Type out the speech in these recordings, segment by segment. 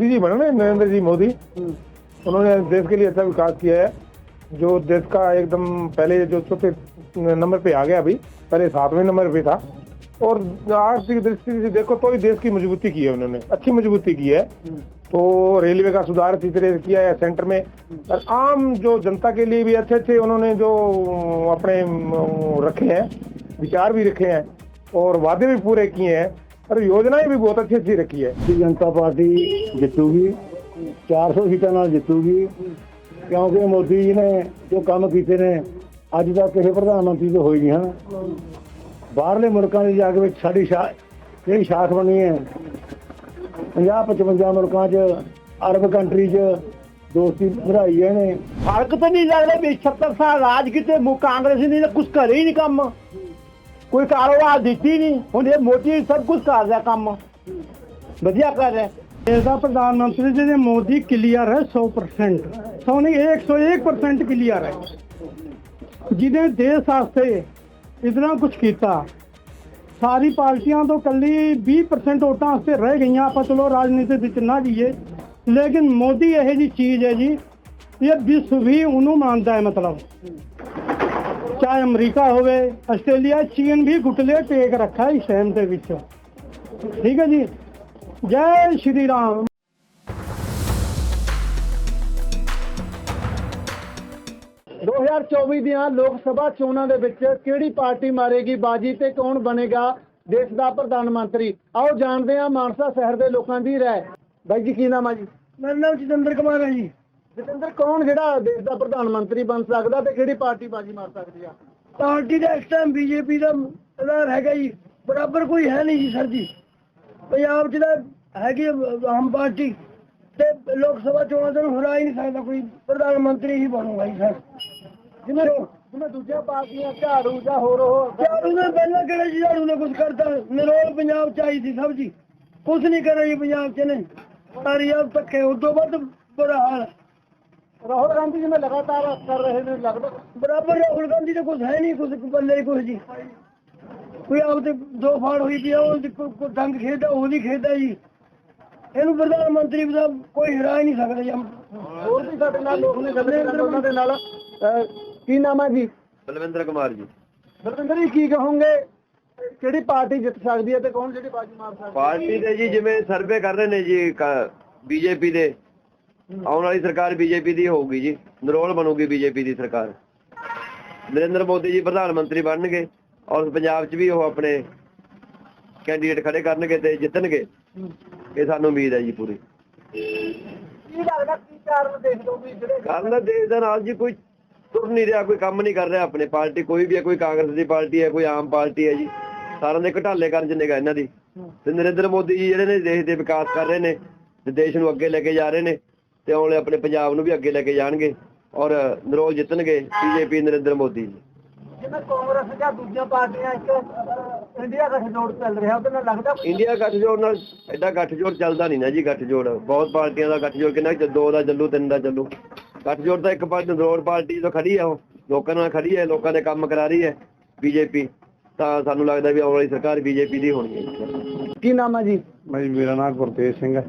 मोदी जी बने ना नरेंद्र जी मोदी। उन्होंने देश के लिए अच्छा विकास किया है। जो देश का एकदम पहले जो चौथे नंबर पे आ गया अभी पहले सातवें नंबर पे था। और आर्थिक दृष्टि से देखो तो ही देश की मजबूती की है उन्होंने अच्छी मजबूती की है। तो रेलवे का सुधार अच्छी तरह किया है सेंटर में। और आम जो जनता के लिए भी अच्छे अच्छे उन्होंने जो अपने रखे हैं विचार भी रखे हैं और वादे भी पूरे किए हैं। और योजनाएं भी बहुत अच्छी अच्छी रखी है ਭਾਰਤੀ ਜਨਤਾ ਪਾਰਟੀ ਜਿੱਤੂਗੀ 400 ਸੀਟਾਂ ਨਾਲ ਜਿੱਤੂਗੀ ਕਿਉਂਕਿ ਮੋਦੀ ਜੀ ਨੇ ਜੋ ਕੰਮ ਕੀਤੇ ਨੇ ਅੱਜ ਤੱਕ ਕਿਸੇ ਪ੍ਰਧਾਨ ਮੰਤਰੀ ਤੋਂ ਹੋਈ ਨਹੀਂ ਹਨ ਬਾਹਰਲੇ ਮੁਲਕਾਂ ਦੀ ਜਾ ਕੇ ਵਿੱਚ ਸਾਡੀ ਸ਼ਾ ਜਿਹੜੀ ਸ਼ਾਖ ਬਣੀ ਹੈ 50 55 ਮੁਲਕਾਂ 'ਚ ਅਰਬ ਕੰਟਰੀ 'ਚ ਦੋਸਤੀ ਵਧਾਈ ਹੈ ਨੇ ਫਰਕ ਤਾਂ ਨਹੀਂ ਲੱਗਦਾ ਵੀ 70 ਸਾਲ ਰਾਜ ਕੀਤੇ ਮੁ ਕਾਂਗਰਸ ਨੇ ਤਾਂ ਕੁਝ ਕਰੇ ਹੀ ਨਹੀਂ ਕੰਮ ਕੋਈ ਕਾਰੋਬਾਰ ਦਿੱਤੀ ਨਹੀਂ। ਹੁਣ ਇਹ ਮੋਦੀ ਸਭ ਕੁਝ ਕਰ ਰਿਹਾ ਕੰਮ। ਵਧੀਆ ਕਰ ਰਿਹਾ। ਇਹਦਾ ਪ੍ਰਧਾਨ ਮੰਤਰੀ ਜੀ ਦੇ ਮੋਦੀ ਕਲੀਅਰ ਹੈ 100% ਸੋਨੀ 101% ਕਲੀਅਰ ਹੈ। ਜਿਹਨੇ ਦੇਸ਼ ਵਾਸਤੇ ਇਤਨਾ ਕੁਝ ਕੀਤਾ। ਸਾਰੀ ਪਾਰਟੀਆਂ ਤੋਂ ਕੱਲੀ 20% ਵੋਟਾਂ ਵਾਸਤੇ ਰਹਿ ਗਈਆਂ। ਆਪਾਂ ਚਲੋ ਰਾਜਨੀਤੀ ਵਿੱਚ ਨਾ ਜੀਏ ਲੇਕਿਨ ਮੋਦੀ ਇਹ ਜੀ ਚੀਜ਼ ਹੈ ਜੀ, ਇਹ ਵਿਸ਼ਵ ਵੀ ਉਹਨੂੰ ਮੰਨਦਾ ਹੈ ਮਤਲਬ। ਚਾਹੇ ਅਮਰੀਕਾ ਹੋਵੇ ਆਸਟ੍ਰੇਲੀਆ ਚੀਨ ਵੀ ਗੁੱਟਲੇ ਟੇਕ ਰੱਖਾ ਇਸ ਟਾਈਮ ਦੇ ਵਿੱਚ। ਠੀਕ ਹੈ ਜੀ? ਜੈ ਸ਼੍ਰੀ ਰਾਮ। 2024 ਦੀਆਂ ਲੋਕ ਸਭਾ ਚੋਣਾਂ ਦੇ ਵਿੱਚ ਕਿਹੜੀ ਪਾਰਟੀ ਮਾਰੇਗੀ ਬਾਜੀ ਤੇ ਕੌਣ ਬਣੇਗਾ ਦੇਸ਼ ਦਾ ਪ੍ਰਧਾਨ ਮੰਤਰੀ? ਆਓ ਜਾਣਦੇ ਹਾਂ ਮਾਨਸਾ ਸ਼ਹਿਰ ਦੇ ਲੋਕਾਂ ਦੀ ਰਾਏ। ਬਾਈ ਜੀ ਕੀ ਨਾਮ ਆ ਜੀ? ਮੇਰਾ ਨਾਮ ਜਤਿੰਦਰ ਕੁਮਾਰ ਹੈ ਜੀ। ਜਤਿੰਦਰ ਕੌਣ ਜਿਹੜਾ ਦੇਸ਼ ਦਾ ਪ੍ਰਧਾਨ ਮੰਤਰੀ ਬਣ ਸਕਦਾ ਤੇ ਕਿਹੜੀ ਪਾਰਟੀ ਬਾਜੀ ਮਾਰ ਸਕਦੀ ਆ? ਪਾਰਟੀ ਦਾ ਇਸ ਟਾਈਮ ਬੀਜੇਪੀ ਦਾ ਅਧਾਰ ਹੈਗਾ ਜੀ। ਬਰਾਬਰ ਕੋਈ ਹੈ ਨਹੀਂ ਜੀ ਸਰ ਜੀ। ਪੰਜਾਬ 'ਚ ਤਾਂ ਹੈਗੀ ਆਮ ਪਾਰਟੀ ਤੇ ਲੋਕ ਸਭਾ ਚੋਣਾਂ ਤੋਂ ਹਰਾ ਹੀ ਨਹੀਂ ਸਕਦਾ ਕੋਈ ਪ੍ਰਧਾਨ ਮੰਤਰੀ ਹੀ ਬਣੂਗਾ ਜੀ ਸਰ। ਜਿਵੇਂ ਜਿਵੇਂ ਦੂਜੀਆਂ ਪਾਰਟੀਆਂ ਝਾੜੂ ਜਾਂ ਹੋਰ ਉਹ ਝਾੜੂ ਨੇ ਪਹਿਲਾਂ ਕਿਹੜੇ ਜੀ ਝਾੜੂ ਨੇ ਕੁਝ ਕਰਤਾ ਨਰੋਲ ਪੰਜਾਬ 'ਚ ਆਈ ਸੀ ਸਭ ਜੀ। ਕੁਝ ਨਹੀਂ ਕਰਿਆ ਜੀ ਪੰਜਾਬ 'ਚ ਨੇ ਸਾਰੀ ਆਪ ਧੱਕੇ ਉਦੋਂ ਵੱਧ ਬੁਰਾ ਹਾਲ। ਰਾਹੁਲ ਗਾਂਧੀ ਜਿਵੇਂ ਲਗਾਤਾਰ ਕਰ ਰਹੇ ਨੇ ਲੱਗਦਾ ਬਰਾਬਰ ਰਾਹੁਲ ਗਾਂਧੀ ਦਾ ਕੁਝ ਹੈ ਨਹੀਂ ਕੁਝ ਬੱਲੇ ਹੀ ਕੁਝ ਜੀ। ਕੋਈ ਆਪ ਤੇ ਦੋ ਫਾੜ ਹੋਈ ਪਈ ਆ ਉਹ ਡੰਗ ਖੇਡਦਾ ਉਹ ਨਹੀਂ ਖੇਡਦਾ ਜੀ। ਇਹਨੂੰ ਪ੍ਰਧਾਨ ਮੰਤਰੀ ਦਾ ਕੋਈ ਹਰਾ ਹੀ ਨਹੀਂ ਸਕਦਾ ਜੀ। ਹੋਰ ਵੀ ਸਾਡੇ ਨਾਲ ਲੋਕ ਨੇ ਗੱਲੇ ਕਰਦੇ ਉਹਨਾਂ ਦੇ ਨਾਲ। ਕੀ ਨਾਮ ਹੈ ਜੀ? ਬਲਵਿੰਦਰ ਕੁਮਾਰ ਜੀ। ਬਲਵਿੰਦਰ ਜੀ ਕੀ ਕਹੋਗੇ? ਕਿਹੜੀ ਪਾਰਟੀ ਜਿੱਤ ਸਕਦੀ ਹੈ ਤੇ ਕੌਣ ਜਿਹੜੀ ਬਾਜੀ ਮਾਰ ਸਕਦਾ ਪਾਰਟੀ ਦੇ ਜੀ ਜਿਵੇਂ ਸਰਵੇ ਕਰ ਰਹੇ ਨੇ ਜੀ ਬੀਜੇਪੀ ਦੇ। ਆਉਣ ਵਾਲੀ ਸਰਕਾਰ ਬੀਜੇਪੀ ਦੀ ਹੋਊਗੀ ਜੀ। ਨਰੋਲ ਬਣੂਗੀ ਬੀਜੇਪੀ ਦੀ ਸਰਕਾਰ। ਨਰਿੰਦਰ ਮੋਦੀ ਜੀ ਪ੍ਰਧਾਨ ਮੰਤਰੀ ਬਣਨਗੇ ਔਰ ਪੰਜਾਬ 'ਚ ਵੀ ਉਹ ਆਪਣੇ ਕੈਂਡੀਡੇਟ ਖੜੇ ਕਰਨਗੇ ਤੇ ਜਿੱਤਣਗੇ। ਇਹ ਸਾਨੂੰ ਉਮੀਦ ਹੈ ਜੀ ਪੂਰੀ। ਕੀ ਲੱਗਦਾ ਕੀ ਕਾਰਨ ਦੇਖ ਲਓ ਵੀ ਜਿਹੜੇ ਕਾਰਨ ਦੇਸ਼ ਦੇ ਨਾਲ ਜੀ ਕੋਈ ਤੁਰ ਨਹੀਂ ਰਿਹਾ ਕੋਈ ਕੰਮ ਨਹੀਂ ਕਰ ਰਿਹਾ ਆਪਣੇ ਪਾਰਟੀ ਕੋਈ ਵੀ ਹੈ ਕੋਈ ਕਾਂਗਰਸ ਦੀ ਪਾਰਟੀ ਹੈ ਕੋਈ ਆਮ ਪਾਰਟੀ ਹੈ ਜੀ। ਸਾਰਿਆਂ ਦੇ ਘਟਾਲੇ ਕਰਨ ਚ ਨਿਗਾ ਇਹਨਾਂ ਦੀ। ਤੇ ਨਰਿੰਦਰ ਮੋਦੀ ਜੀ ਜਿਹੜੇ ਨੇ ਦੇਸ਼ ਦੇ ਵਿਕਾਸ ਕਰ ਰਹੇ ਨੇ ਤੇ ਦੇਸ਼ ਨੂੰ ਅੱਗੇ ਲੈ ਕੇ ਜਾ ਰਹੇ ਨੇ। ਤੇ ਆਉਣ ਵਾਲੇ ਆਪਣੇ ਪੰਜਾਬ ਨੂੰ ਵੀ ਅੱਗੇ ਲੈ ਕੇ ਜਾਣਗੇ ਔਰ ਨਰੋਲ ਜਿੱਤਣਗੇ ਬੀਜੇਪੀ ਨਰਿੰਦਰ ਮੋਦੀ ਜੀ। ਜਿਵੇਂ ਕਾਂਗਰਸ ਜਾਂ ਦੂਜੀਆਂ ਪਾਰਟੀਆਂ ਇੱਕ ਇੰਡੀਆ ਗੱਠਜੋੜ ਚੱਲ ਰਿਹਾ ਉਹਦੇ ਨਾਲ ਲੱਗਦਾ ਇੰਡੀਆ ਗੱਠਜੋੜ ਨਾਲ ਐਡਾ ਗੱਠਜੋੜ ਚੱਲਦਾ ਨਹੀਂ ਨਾ ਜੀ ਗੱਠਜੋੜ। ਬਹੁਤ ਪਾਰਟੀਆਂ ਦਾ ਗੱਠਜੋੜ ਕਿੰਨਾ ਦੋ ਦਾ ਚੱਲੂ ਤਿੰਨ ਦਾ ਚੱਲੂ। ਗੱਠਜੋੜ ਤਾਂ ਇੱਕ ਪਾਰਟੀ ਨਰੋਲ ਪਾਰਟੀ ਤੋਂ ਖੜੀ ਆ ਉਹ ਲੋਕਾਂ ਨਾਲ ਖੜੀ ਹੈ ਲੋਕਾਂ ਦੇ ਕੰਮ ਕਰਾ ਰਹੀ ਹੈ ਬੀਜੇਪੀ। ਤਾਂ ਸਾਨੂੰ ਲੱਗਦਾ ਵੀ ਆਉਣ ਵਾਲੀ ਸਰਕਾਰ ਬੀਜੇਪੀ ਦੀ ਹੋਣੀ ਹੈ। ਕੀ ਨਾਮ ਹੈ ਜੀ? ਭਾਈ ਮੇਰਾ ਨਾਮ ਗੁਰਤੇਜ ਸਿੰਘ ਹੈ।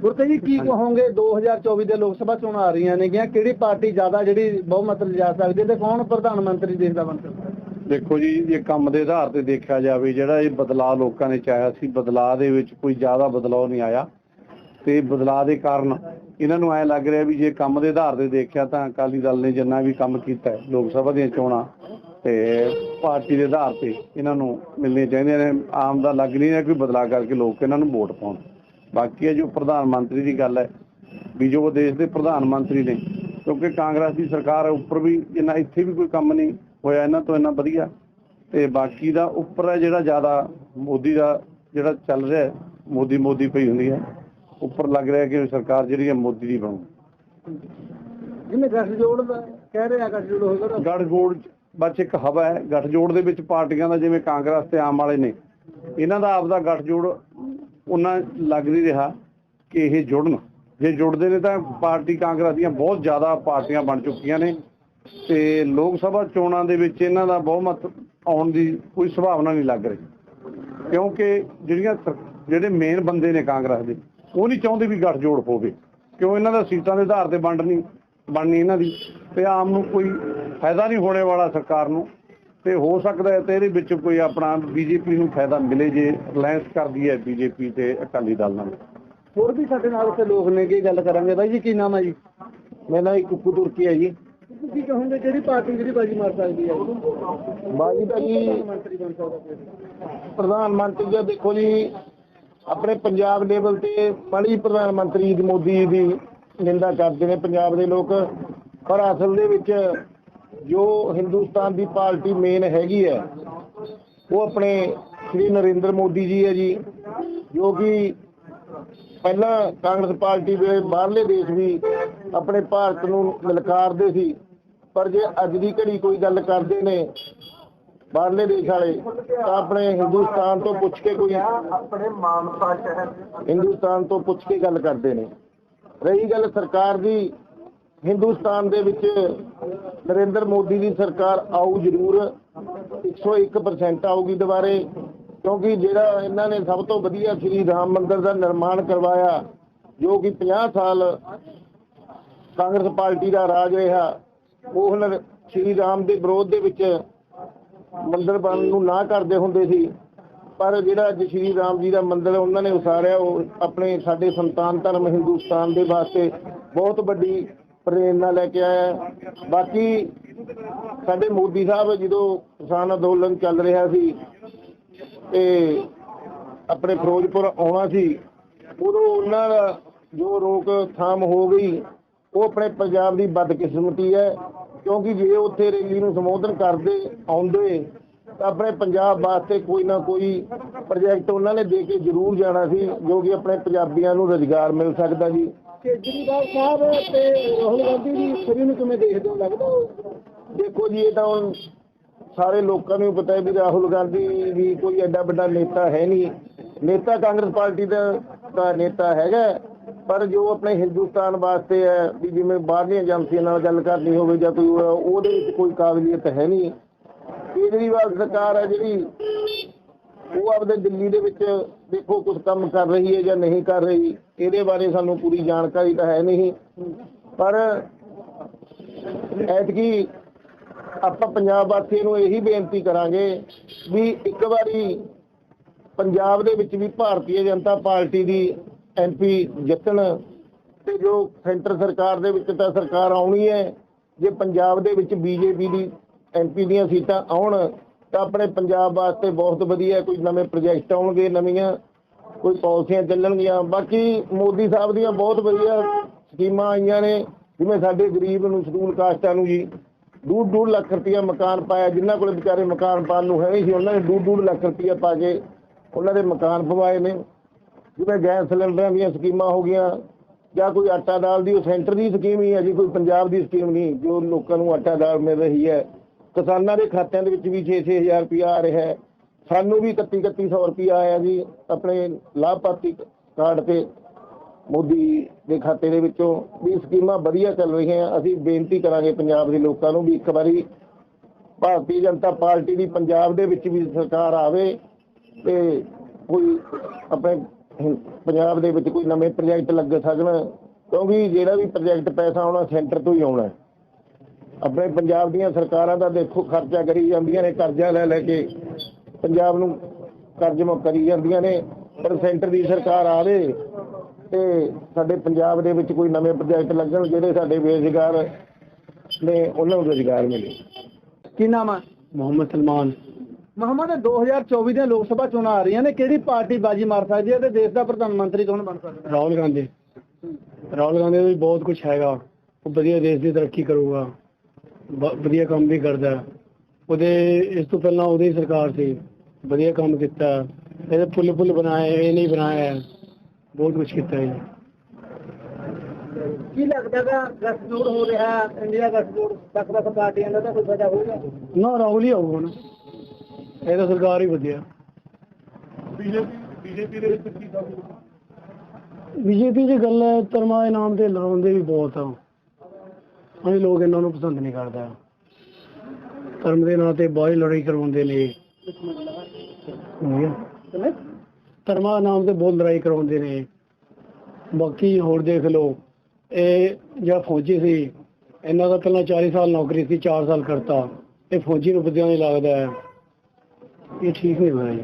ਗੁਰਤੇ ਜੀ ਕੀ ਕਹੋਗੇ? 2024 ਦੇ ਲੋਕ ਸਭਾ ਚੋਣਾਂ ਆ ਰਹੀਆਂ ਨੇਗੀਆਂ ਕਿਹੜੀ ਪਾਰਟੀ ਜ਼ਿਆਦਾ ਜਿਹੜੀ ਬਹੁਮਤ ਲਿਜਾ ਸਕਦੀ ਤੇ ਕੌਣ ਪ੍ਰਧਾਨ ਮੰਤਰੀ ਦੇਸ਼ ਦਾ ਬਣ ਸਕਦਾ? ਦੇਖੋ ਜੀ ਇਹ ਕੰਮ ਦੇ ਆਧਾਰ ਤੇ ਦੇਖਿਆ ਜਾਵੇ ਜਿਹੜਾ ਇਹ ਬਦਲਾਅ ਲੋਕਾਂ ਨੇ ਚਾਹਿਆ ਸੀ ਬਦਲਾਅ ਦੇ ਵਿੱਚ ਕੋਈ ਜ਼ਿਆਦਾ ਬਦਲਾਅ ਨਹੀਂ ਆਇਆ। ਤੇ ਬਦਲਾਅ ਦੇ ਕਾਰਨ ਇਹਨਾਂ ਨੂੰ ਐ ਲੱਗ ਰਿਹਾ ਵੀ ਜੇ ਕੰਮ ਦੇ ਆਧਾਰ ਤੇ ਦੇਖਿਆ ਤਾਂ ਅਕਾਲੀ ਦਲ ਨੇ ਜਿੰਨਾ ਵੀ ਕੰਮ ਕੀਤਾ ਲੋਕ ਸਭਾ ਦੀਆਂ ਚੋਣਾਂ ਤੇ ਪਾਰਟੀ ਦੇ ਆਧਾਰ ਤੇ ਇਹਨਾਂ ਨੂੰ ਮਿਲਣੇ ਚਾਹੀਦੇ ਨੇ। ਆਮ ਦਾ ਲੱਗ ਨਹੀਂ ਰਿਹਾ ਕੋਈ ਬਦਲਾਅ ਕਰਕੇ ਲੋਕ ਇਹਨਾਂ ਨੂੰ ਵੋਟ ਪਾਉਣ। ਬਾਕੀ ਇਹ ਜੋ ਪ੍ਰਧਾਨ ਮੰਤਰੀ ਦੀ ਗੱਲ ਹੈ ਵੀ ਜੋ ਦੇਸ਼ ਦੇ ਪ੍ਰਧਾਨ ਮੰਤਰੀ ਨੇ ਕਿਉਂਕਿ ਕਾਂਗਰਸ ਦੀ ਸਰਕਾਰ ਉੱਪਰ ਵੀ ਇਹਨਾਂ ਇੱਥੇ ਵੀ ਕੋਈ ਕੰਮ ਨਹੀਂ ਹੋਇਆ ਇਹਨਾਂ ਤੋਂ ਇੰਨਾ ਵਧੀਆ। ਤੇ ਬਾਕੀ ਦਾ ਉੱਪਰ ਹੈ ਜਿਹੜਾ ਜ਼ਿਆਦਾ ਮੋਦੀ ਦਾ ਜਿਹੜਾ ਚੱਲ ਰਿਹਾ ਮੋਦੀ ਮੋਦੀ ਪਈ ਹੁੰਦੀ ਹੈ ਉੱਪਰ ਲੱਗ ਰਿਹਾ ਕਿ ਸਰਕਾਰ ਜਿਹੜੀ ਹੈ ਮੋਦੀ ਦੀ ਬਣੂ। ਜਿਵੇਂ ਗੱਠਜੋੜ ਦਾ ਕਹਿ ਰਹੇ ਗੱਠਜੋੜ ਹੋਏਗਾ ਤਾਂ ਗੱਠਜੋੜ ਬਸ ਇੱਕ ਹਵਾ ਹੈ ਗੱਠਜੋੜ ਦੇ ਵਿੱਚ ਪਾਰਟੀਆਂ ਦਾ ਜਿਵੇਂ ਕਾਂਗਰਸ ਤੇ ਆਮ ਵਾਲੇ ਨੇ ਇਹਨਾਂ ਦਾ ਆਪਦਾ ਗੱਠਜੋੜ ਉਹਨਾਂ ਲੱਗ ਨਹੀਂ ਰਿਹਾ ਕਿ ਇਹ ਜੁੜਨ। ਜੇ ਜੁੜਦੇ ਨੇ ਤਾਂ ਪਾਰਟੀ ਕਾਂਗਰਸ ਦੀਆਂ ਬਹੁਤ ਜ਼ਿਆਦਾ ਪਾਰਟੀਆਂ ਬਣ ਚੁੱਕੀਆਂ ਨੇ ਤੇ ਲੋਕ ਸਭਾ ਚੋਣਾਂ ਦੇ ਵਿੱਚ ਇਹਨਾਂ ਦਾ ਬਹੁਮਤ ਆਉਣ ਦੀ ਕੋਈ ਸੰਭਾਵਨਾ ਨਹੀਂ ਲੱਗ ਰਹੀ। ਕਿਉਂਕਿ ਜਿਹੜੀਆਂ ਜਿਹੜੇ ਮੇਨ ਬੰਦੇ ਨੇ ਕਾਂਗਰਸ ਦੇ, ਉਹ ਨਹੀਂ ਚਾਹੁੰਦੇ ਵੀ ਗੱਠਜੋੜ ਹੋਵੇ। ਕਿਉਂ ਇਹਨਾਂ ਦਾ ਸੀਟਾਂ ਦੇ ਆਧਾਰ ਤੇ ਵੰਡ ਨਹੀਂ ਬਣਨੀ ਇਹਨਾਂ ਦੀ। ਤੇ ਆਮ ਨੂੰ ਕੋਈ ਫਾਇਦਾ ਨਹੀਂ ਹੋਣੇ ਵਾਲਾ ਸਰਕਾਰ ਨੂੰ। ਤੇ ਹੋ ਸਕਦਾ ਹੈ ਤੇ ਇਹਦੇ ਵਿੱਚ ਕੋਈ ਆਪਣਾ ਬੀਜੇਪੀ ਨੂੰ ਫਾਇਦਾ ਮਿਲੇ ਜੇ ਅਲਾਈਅੰਸ ਕਰਦੀ ਹੈ ਬੀਜੇਪੀ ਤੇ ਅਕਾਲੀ ਦਲ ਨਾਲ। ਹੋਰ ਵੀ ਸਾਡੇ ਨਾਲ ਉੱਥੇ ਲੋਕ ਨੇ ਕੀ ਗੱਲ ਕਰਾਂਗੇ। ਬਾਈ ਜੀ ਕੀ ਨਾਮ ਹੈ ਜੀ? ਮੇਰਾ ਕੁੱਕੂ ਤੁਰਕੀ ਹੈ ਜੀ ਤੁਸੀਂ ਕਹੋਗੇ? ਕਿਹੜੀ ਪਾਰਟੀ ਜਿਹੜੀ ਬਾਜੀ ਮਾਰ ਸਕਦੀ ਹੈ? ਬਾਜੀ ਦਾ ਜੀ। ਪ੍ਰਧਾਨ ਮੰਤਰੀ ਦਾ ਦੇਖੋ ਜੀ ਆਪਣੇ ਪੰਜਾਬ ਲੈਵਲ ਤੇ ਬੜੀ ਪ੍ਰਧਾਨ ਮੰਤਰੀ ਮੋਦੀ ਜੀ ਦੀ ਨਿੰਦਾ ਕਰਦੇ ਨੇ ਪੰਜਾਬ ਦੇ ਲੋਕ। ਪਰ ਅਸਲ ਦੇ ਵਿੱਚ ਜੋ ਹਿੰਦੁਸਤਾਨ ਦੀ ਪਾਰਟੀ ਮੇਨ ਹੈਗੀ ਹੈ ਉਹ ਆਪਣੇ ਸ੍ਰੀ ਨਰਿੰਦਰ ਮੋਦੀ ਜੀ ਹੈ ਜੀ ਜੋ ਕਿ ਪਹਿਲਾਂ ਕਾਂਗਰਸ ਪਾਰਟੀ ਦੇ ਬਾਹਰਲੇ ਦੇਸ਼ ਵੀ ਆਪਣੇ ਭਾਰਤ ਨੂੰ ਲਲਕਾਰਦੇ ਸੀ ਪਰ ਜੇ ਅੱਜ ਦੀ ਘੜੀ ਕੋਈ ਗੱਲ ਕਰਦੇ ਨੇ ਬਾਹਰਲੇ ਦੇਸ਼ ਵਾਲੇ ਤਾਂ ਆਪਣੇ ਹਿੰਦੁਸਤਾਨ ਤੋਂ ਪੁੱਛ ਕੇ ਕੋਈ ਆਪਣੇ ਮਾਨਸਾ ਸ਼ਹਿਰ ਹਿੰਦੁਸਤਾਨ ਤੋਂ ਪੁੱਛ ਕੇ ਗੱਲ ਕਰਦੇ ਨੇ। ਰਹੀ ਗੱਲ ਸਰਕਾਰ ਦੀ ਹਿੰਦੁਸਤਾਨ ਦੇ ਵਿੱਚ ਨਰਿੰਦਰ ਮੋਦੀ ਦੀ ਸਰਕਾਰ ਆਊ ਜ਼ਰੂਰ 101% ਆਊਗੀ ਦੁਬਾਰੇ, ਕਿਉਂਕਿ ਜਿਹੜਾ ਇਹਨਾਂ ਨੇ ਸਭ ਤੋਂ ਵਧੀਆ ਸ੍ਰੀ ਰਾਮ ਮੰਦਿਰ ਦਾ ਨਿਰਮਾਣ ਕਰਵਾਇਆ, ਜੋ ਕਿ 50 ਸਾਲ ਕਾਂਗਰਸ ਪਾਰਟੀ ਦਾ ਰਾਜ ਰਿਹਾ, ਉਹ ਸ੍ਰੀ ਰਾਮ ਦੇ ਵਿਰੋਧ ਦੇ ਵਿੱਚ ਮੰਦਿਰ ਬਣਨ ਨੂੰ ਨਾ ਕਰਦੇ ਹੁੰਦੇ ਸੀ, ਪਰ ਜਿਹੜਾ ਅੱਜ ਸ਼੍ਰੀ ਰਾਮ ਜੀ ਦਾ ਮੰਦਿਰ ਉਹਨਾਂ ਨੇ ਉਸਾਰਿਆ, ਉਹ ਆਪਣੇ ਸਾਡੇ ਸੰਤਾਨ ਧਰਮ ਹਿੰਦੁਸਤਾਨ ਦੇ ਵਾਸਤੇ ਬਹੁਤ ਵੱਡੀ ਪ੍ਰੇਰਨਾ ਲੈ ਕੇ ਆਇਆ ਬਾਕੀ ਸਾਡੇ ਮੋਦੀ ਸਾਹਿਬ, ਜਦੋਂ ਕਿਸਾਨ ਅੰਦੋਲਨ ਚੱਲ ਰਿਹਾ ਸੀ ਤੇ ਆਪਣੇ ਫਿਰੋਜ਼ਪੁਰ ਆਉਣਾ ਸੀ, ਉਦੋਂ ਉਹਨਾਂ ਦਾ ਜੋ ਰੋਕ ਥਾਮ ਹੋ ਗਈ, ਉਹ ਆਪਣੇ ਪੰਜਾਬ ਦੀ ਬਦਕਿਸਮਤੀ ਹੈ। ਕਿਉਂਕਿ ਜੇ ਉੱਥੇ ਰੈਲੀ ਨੂੰ ਸੰਬੋਧਨ ਕਰਦੇ, ਆਉਂਦੇ, ਤਾਂ ਆਪਣੇ ਪੰਜਾਬ ਵਾਸਤੇ ਕੋਈ ਨਾ ਕੋਈ ਪ੍ਰੋਜੈਕਟ ਉਹਨਾਂ ਨੇ ਦੇ ਕੇ ਜ਼ਰੂਰ ਜਾਣਾ ਸੀ, ਜੋ ਕਿ ਆਪਣੇ ਪੰਜਾਬੀਆਂ ਨੂੰ ਰੁਜ਼ਗਾਰ ਮਿਲ ਸਕਦਾ ਜੀ। ਕੇਜਰੀਵਾਲ ਸਾਹਿਬ ਤੇ ਰਾਹੁਲ ਗਾਂਧੀ ਦੀ ਫਰੀ ਨੂੰ ਕਿਵੇਂ ਦੇਖਦੇ ਹੋ ਲੱਗਦਾ? ਦੇਖੋ ਜੀ, ਇਹ ਤਾਂ ਸਾਰੇ ਲੋਕਾਂ ਨੂੰ ਪਤਾ ਹੈ ਵੀ ਰਾਹੁਲ ਗਾਂਧੀ ਵੀ ਕੋਈ ਐਡਾ ਵੱਡਾ ਨੇਤਾ ਹੈ ਨਹੀਂ। ਨੇਤਾ ਕਾਂਗਰਸ ਪਾਰਟੀ ਦਾ ਦਾ ਨੇਤਾ ਹੈਗਾ ਪਰ ਜੋ ਆਪਣੇ ਹਿੰਦੁਸਤਾਨ ਵਾਸਤੇ ਹੈ, ਵੀ ਜਿਵੇਂ ਬਾਹਰਲੀਆਂ ਏਜੰਸੀਆਂ ਨਾਲ ਗੱਲ ਕਰਨੀ ਹੋਵੇ ਜਾਂ ਕੋਈ ਉਹਦੇ ਵਿੱਚ ਕੋਈ ਕਾਬਲੀਅਤ ਹੈ ਨਹੀਂ। ਕੇਜਰੀਵਾਲ ਸਰਕਾਰ ਹੈ ਜਿਹੜੀ ਉਹ ਆਪਦੇ ਦਿੱਲੀ ਦੇ ਵਿੱਚ ਦੇਖੋ ਕੁਝ ਕੰਮ ਕਰ ਰਹੀ ਹੈ ਜਾਂ ਨਹੀਂ ਕਰ ਰਹੀ, ਇਹਦੇ ਬਾਰੇ ਸਾਨੂੰ ਪੂਰੀ ਜਾਣਕਾਰੀ ਤਾਂ ਹੈ ਨਹੀਂ। ਪਰ ਐਤਕੀ ਆਪਾਂ ਪੰਜਾਬ ਵਾਸੀਆਂ ਨੂੰ ਇਹੀ ਬੇਨਤੀ ਕਰਾਂਗੇ ਵੀ ਇੱਕ ਵਾਰੀ ਪੰਜਾਬ ਦੇ ਵਿੱਚ ਵੀ ਭਾਰਤੀ ਜਨਤਾ ਪਾਰਟੀ ਦੀ ਐਮਪੀ ਜਿੱਤਣ ਤੇ ਜੋ ਸੈਂਟਰ ਸਰਕਾਰ ਦੇ ਵਿੱਚ ਤਾਂ ਸਰਕਾਰ ਆਉਣੀ ਹੈ, ਜੇ ਪੰਜਾਬ ਦੇ ਵਿੱਚ ਬੀਜੇਪੀ ਦੀ ਐਮਪੀ ਦੀਆਂ ਸੀਟਾਂ ਆਉਣ ਤਾਂ ਆਪਣੇ ਪੰਜਾਬ ਵਾਸਤੇ ਬਹੁਤ ਵਧੀਆ, ਕੋਈ ਨਵੇਂ ਪ੍ਰੋਜੈਕਟ ਆਉਣਗੇ, ਨਵੀਆਂ ਕੋਈ ਪਾਲਿਸੀਆਂ ਚੱਲਣਗੀਆਂ। ਬਾਕੀ ਮੋਦੀ ਸਾਹਿਬ ਦੀਆਂ ਬਹੁਤ ਵਧੀਆ ਸਕੀਮਾਂ ਆਈਆਂ ਨੇ, ਜਿਵੇਂ ਸਾਡੇ ਗਰੀਬ ਨੂੰ ਸ਼ਡੂਲ ਕਾਸਟਾਂ ਨੂੰ ਜੀ ਡੂਢ ਡੂਢ ਲੱਖ ਰੁਪਇਆ ਮਕਾਨ ਪਾਇਆ, ਜਿਨ੍ਹਾਂ ਕੋਲ ਵਿਚਾਰੇ ਮਕਾਨ ਪਾਉਣ ਨੂੰ ਹੈ ਨਹੀਂ ਸੀ, ਉਹਨਾਂ ਨੇ ਡੂਢ ਡੂਢ ਲੱਖ ਰੁਪਇਆ ਪਾ ਕੇ ਉਹਨਾਂ ਦੇ ਮਕਾਨ ਪਵਾਏ ਨੇ। ਜਿਵੇਂ ਗੈਸ ਸਿਲੰਡਰਾਂ ਦੀਆਂ ਸਕੀਮਾਂ ਹੋ ਗਈਆਂ, ਜਾਂ ਕੋਈ ਆਟਾ ਦਾਲ ਦੀ, ਉਹ ਸੈਂਟਰ ਦੀ ਸਕੀਮ ਹੀ ਹੈ ਜੀ, ਕੋਈ ਪੰਜਾਬ ਦੀ ਸਕੀਮ ਨਹੀਂ, ਜੋ ਲੋਕਾਂ ਨੂੰ ਆਟਾ ਦਾਲ ਮਿਲ ਰਹੀ ਹੈ। ਕਿਸਾਨਾਂ ਦੇ ਖਾਤਿਆਂ ਦੇ ਵਿੱਚ ਵੀ 6-6000 ਰੁਪਇਆ ਆ ਰਿਹਾ ਹੈ। ਸਾਨੂੰ ਵੀ 31-3100 ਰੁਪਇਆ ਆਇਆ ਜੀ ਆਪਣੇ ਲਾਭਪਾਤਰੀ ਕਾਰਡ ਤੇ ਮੋਦੀ ਦੇ ਖਾਤੇ ਦੇ ਵਿੱਚੋਂ। ਵੀ ਸਕੀਮਾਂ ਵਧੀਆ ਚੱਲ ਰਹੀਆਂ, ਅਸੀਂ ਬੇਨਤੀ ਕਰਾਂਗੇ ਪੰਜਾਬ ਦੇ ਲੋਕਾਂ ਨੂੰ ਵੀ ਇੱਕ ਵਾਰੀ ਭਾਰਤੀ ਜਨਤਾ ਪਾਰਟੀ ਦੀ ਪੰਜਾਬ ਦੇ ਵਿੱਚ ਵੀ ਸਰਕਾਰ ਆਵੇ ਤੇ ਕੋਈ ਆਪਣੇ ਪੰਜਾਬ ਦੇ ਵਿੱਚ ਕੋਈ ਨਵੇਂ ਪ੍ਰੋਜੈਕਟ ਲੱਗ ਸਕਣ। ਕਿਉਂਕਿ ਜਿਹੜਾ ਵੀ ਪ੍ਰੋਜੈਕਟ ਪੈਸਾ ਆਉਣਾ, ਸੈਂਟਰ ਤੋਂ ਹੀ ਆਉਣਾ ਆਪਣੇ ਪੰਜਾਬ ਦੀਆਂ ਸਰਕਾਰਾਂ ਦਾ ਦੇਖੋ ਖਰਚਾ ਕਰੀ ਜਾਂਦੀਆਂ ਨੇ ਕਰਜ਼ਾ ਲੈ ਲੈ ਕੇ ਪੰਜਾਬ ਨੂੰ ਕਰਜ਼ ਮੁक्त ਕਰੀ ਜਾਂਦੀਆਂ ਨੇ ਪਰ ਸੈਂਟਰ ਦੀ ਸਰਕਾਰ ਆਵੇ ਤੇ ਸਾਡੇ ਪੰਜਾਬ ਦੇ ਵਿੱਚ ਕੋਈ ਨਵੇਂ ਪ੍ਰੋਜੈਕਟ ਲੱਗਣ ਜਿਹੜੇ ਸਾਡੇ ਬੇਰੁਜ਼ਗਾਰ ਨੇ ਉਹਨਾਂ ਨੂੰ ਰੁਜ਼ਗਾਰ ਮਿਲੇ। ਕੀ ਨਾਮ ਹੈ ਮੁਹੰਮਦ ਸਲਮਾਨ। ਮੁਹੰਮਦ 2024 ਦੀਆਂ ਲੋਕ ਸਭਾ ਚੋਣਾਂ ਆ ਰਹੀਆਂ ਨੇ ਕਿਹੜੀ ਪਾਰਟੀ ਬਾਜੀ ਮਾਰ ਸਕਦੀ ਹੈ ਤੇ ਦੇਸ਼ ਦਾ ਪ੍ਰਧਾਨ ਮੰਤਰੀ ਕੌਣ ਬਣ ਸਕਦਾ? ਰਾਹੁਲ ਗਾਂਧੀ। ਰਾਹੁਲ ਗਾਂਧੀ ਦਾ ਵੀ ਬਹੁਤ ਕੁਝ ਹੈਗਾ। ਉਹ ਵਧੀਆ ਦੇਸ਼ ਦੀ ਤਰੱਕੀ ਕਰੂਗਾ। ਵਧੀਆ ਕੰਮ ਵੀ ਕਰਦਾ। ਹੈ। ਉਹਦੇ ਇਸ ਤੋਂ ਪਹਿਲਾਂ ਉਹਦੀ ਸਰਕਾਰ ਸੀ। ਵਧੀਆ ਕੰਮ ਕੀਤਾ। ਇਹਦੇ ਪੁੱਲ ਪੁੱਲ ਬਣਾਏ ਇਹ ਨਹੀਂ ਬਣਾਇਆ। ਹੈ। ਬਹੁਤ ਕੁਝ ਕੀਤਾ ਹੈ ਕੀ ਲੱਗਦਾ ਹੈ ਗੱਠਜੋੜ ਹੋ ਰਿਹਾ ਹੈ ਇੰਡੀਆ ਗੱਠਜੋੜ ਵੱਖ ਵੱਖ ਪਾਰਟੀਆਂ ਦਾ ਕੋਈ ਫਾਇਦਾ ਹੋਊਗਾ? ਨਾ ਰਾਹੁਲ ਹੀ ਆਊਗਾ ਨਾ ਇਹ ਤਾਂ ਸਰਕਾਰ ਹੀ ਵਧੀਆ। ਬੀਜੇਪੀ ਦੀ ਗੱਲ ਹੈ ਧਰਮਾਂ ਦੇ ਨਾਮ ਤੇ ਲੜਾਉਂਦੇ ਵੀ ਬਹੁਤ ਆ। ਅਸੀਂ ਲੋਕ ਇਹਨਾਂ ਨੂੰ ਪਸੰਦ ਨਹੀਂ ਕਰਦਾ। ਧਰਮ ਦੇ ਨਾਂ ਤੇ ਬਹੁਤ ਲੜਾਈ ਕਰਵਾਉਂਦੇ ਨੇ। ਧਰਮਾਂ ਨਾਮ ਤੇ ਬਹੁਤ ਲੜਾਈ ਕਰਵਾਉਂਦੇ ਨੇ। ਬਾਕੀ ਹੋਰ ਦੇਖ ਲਓ ਇਹ ਜਿਹੜਾ ਫੌਜੀ ਸੀ ਇਹਨਾਂ ਦਾ ਪਹਿਲਾਂ 40 ਸਾਲ ਨੌਕਰੀ ਸੀ 4 ਸਾਲ ਕਰਤਾ। ਇਹ ਫੌਜੀ ਨੂੰ ਵਧੀਆ ਨਹੀਂ ਲੱਗਦਾ। ਹੈ ਇਹ ਠੀਕ ਨਹੀਂ ਹੋਇਆ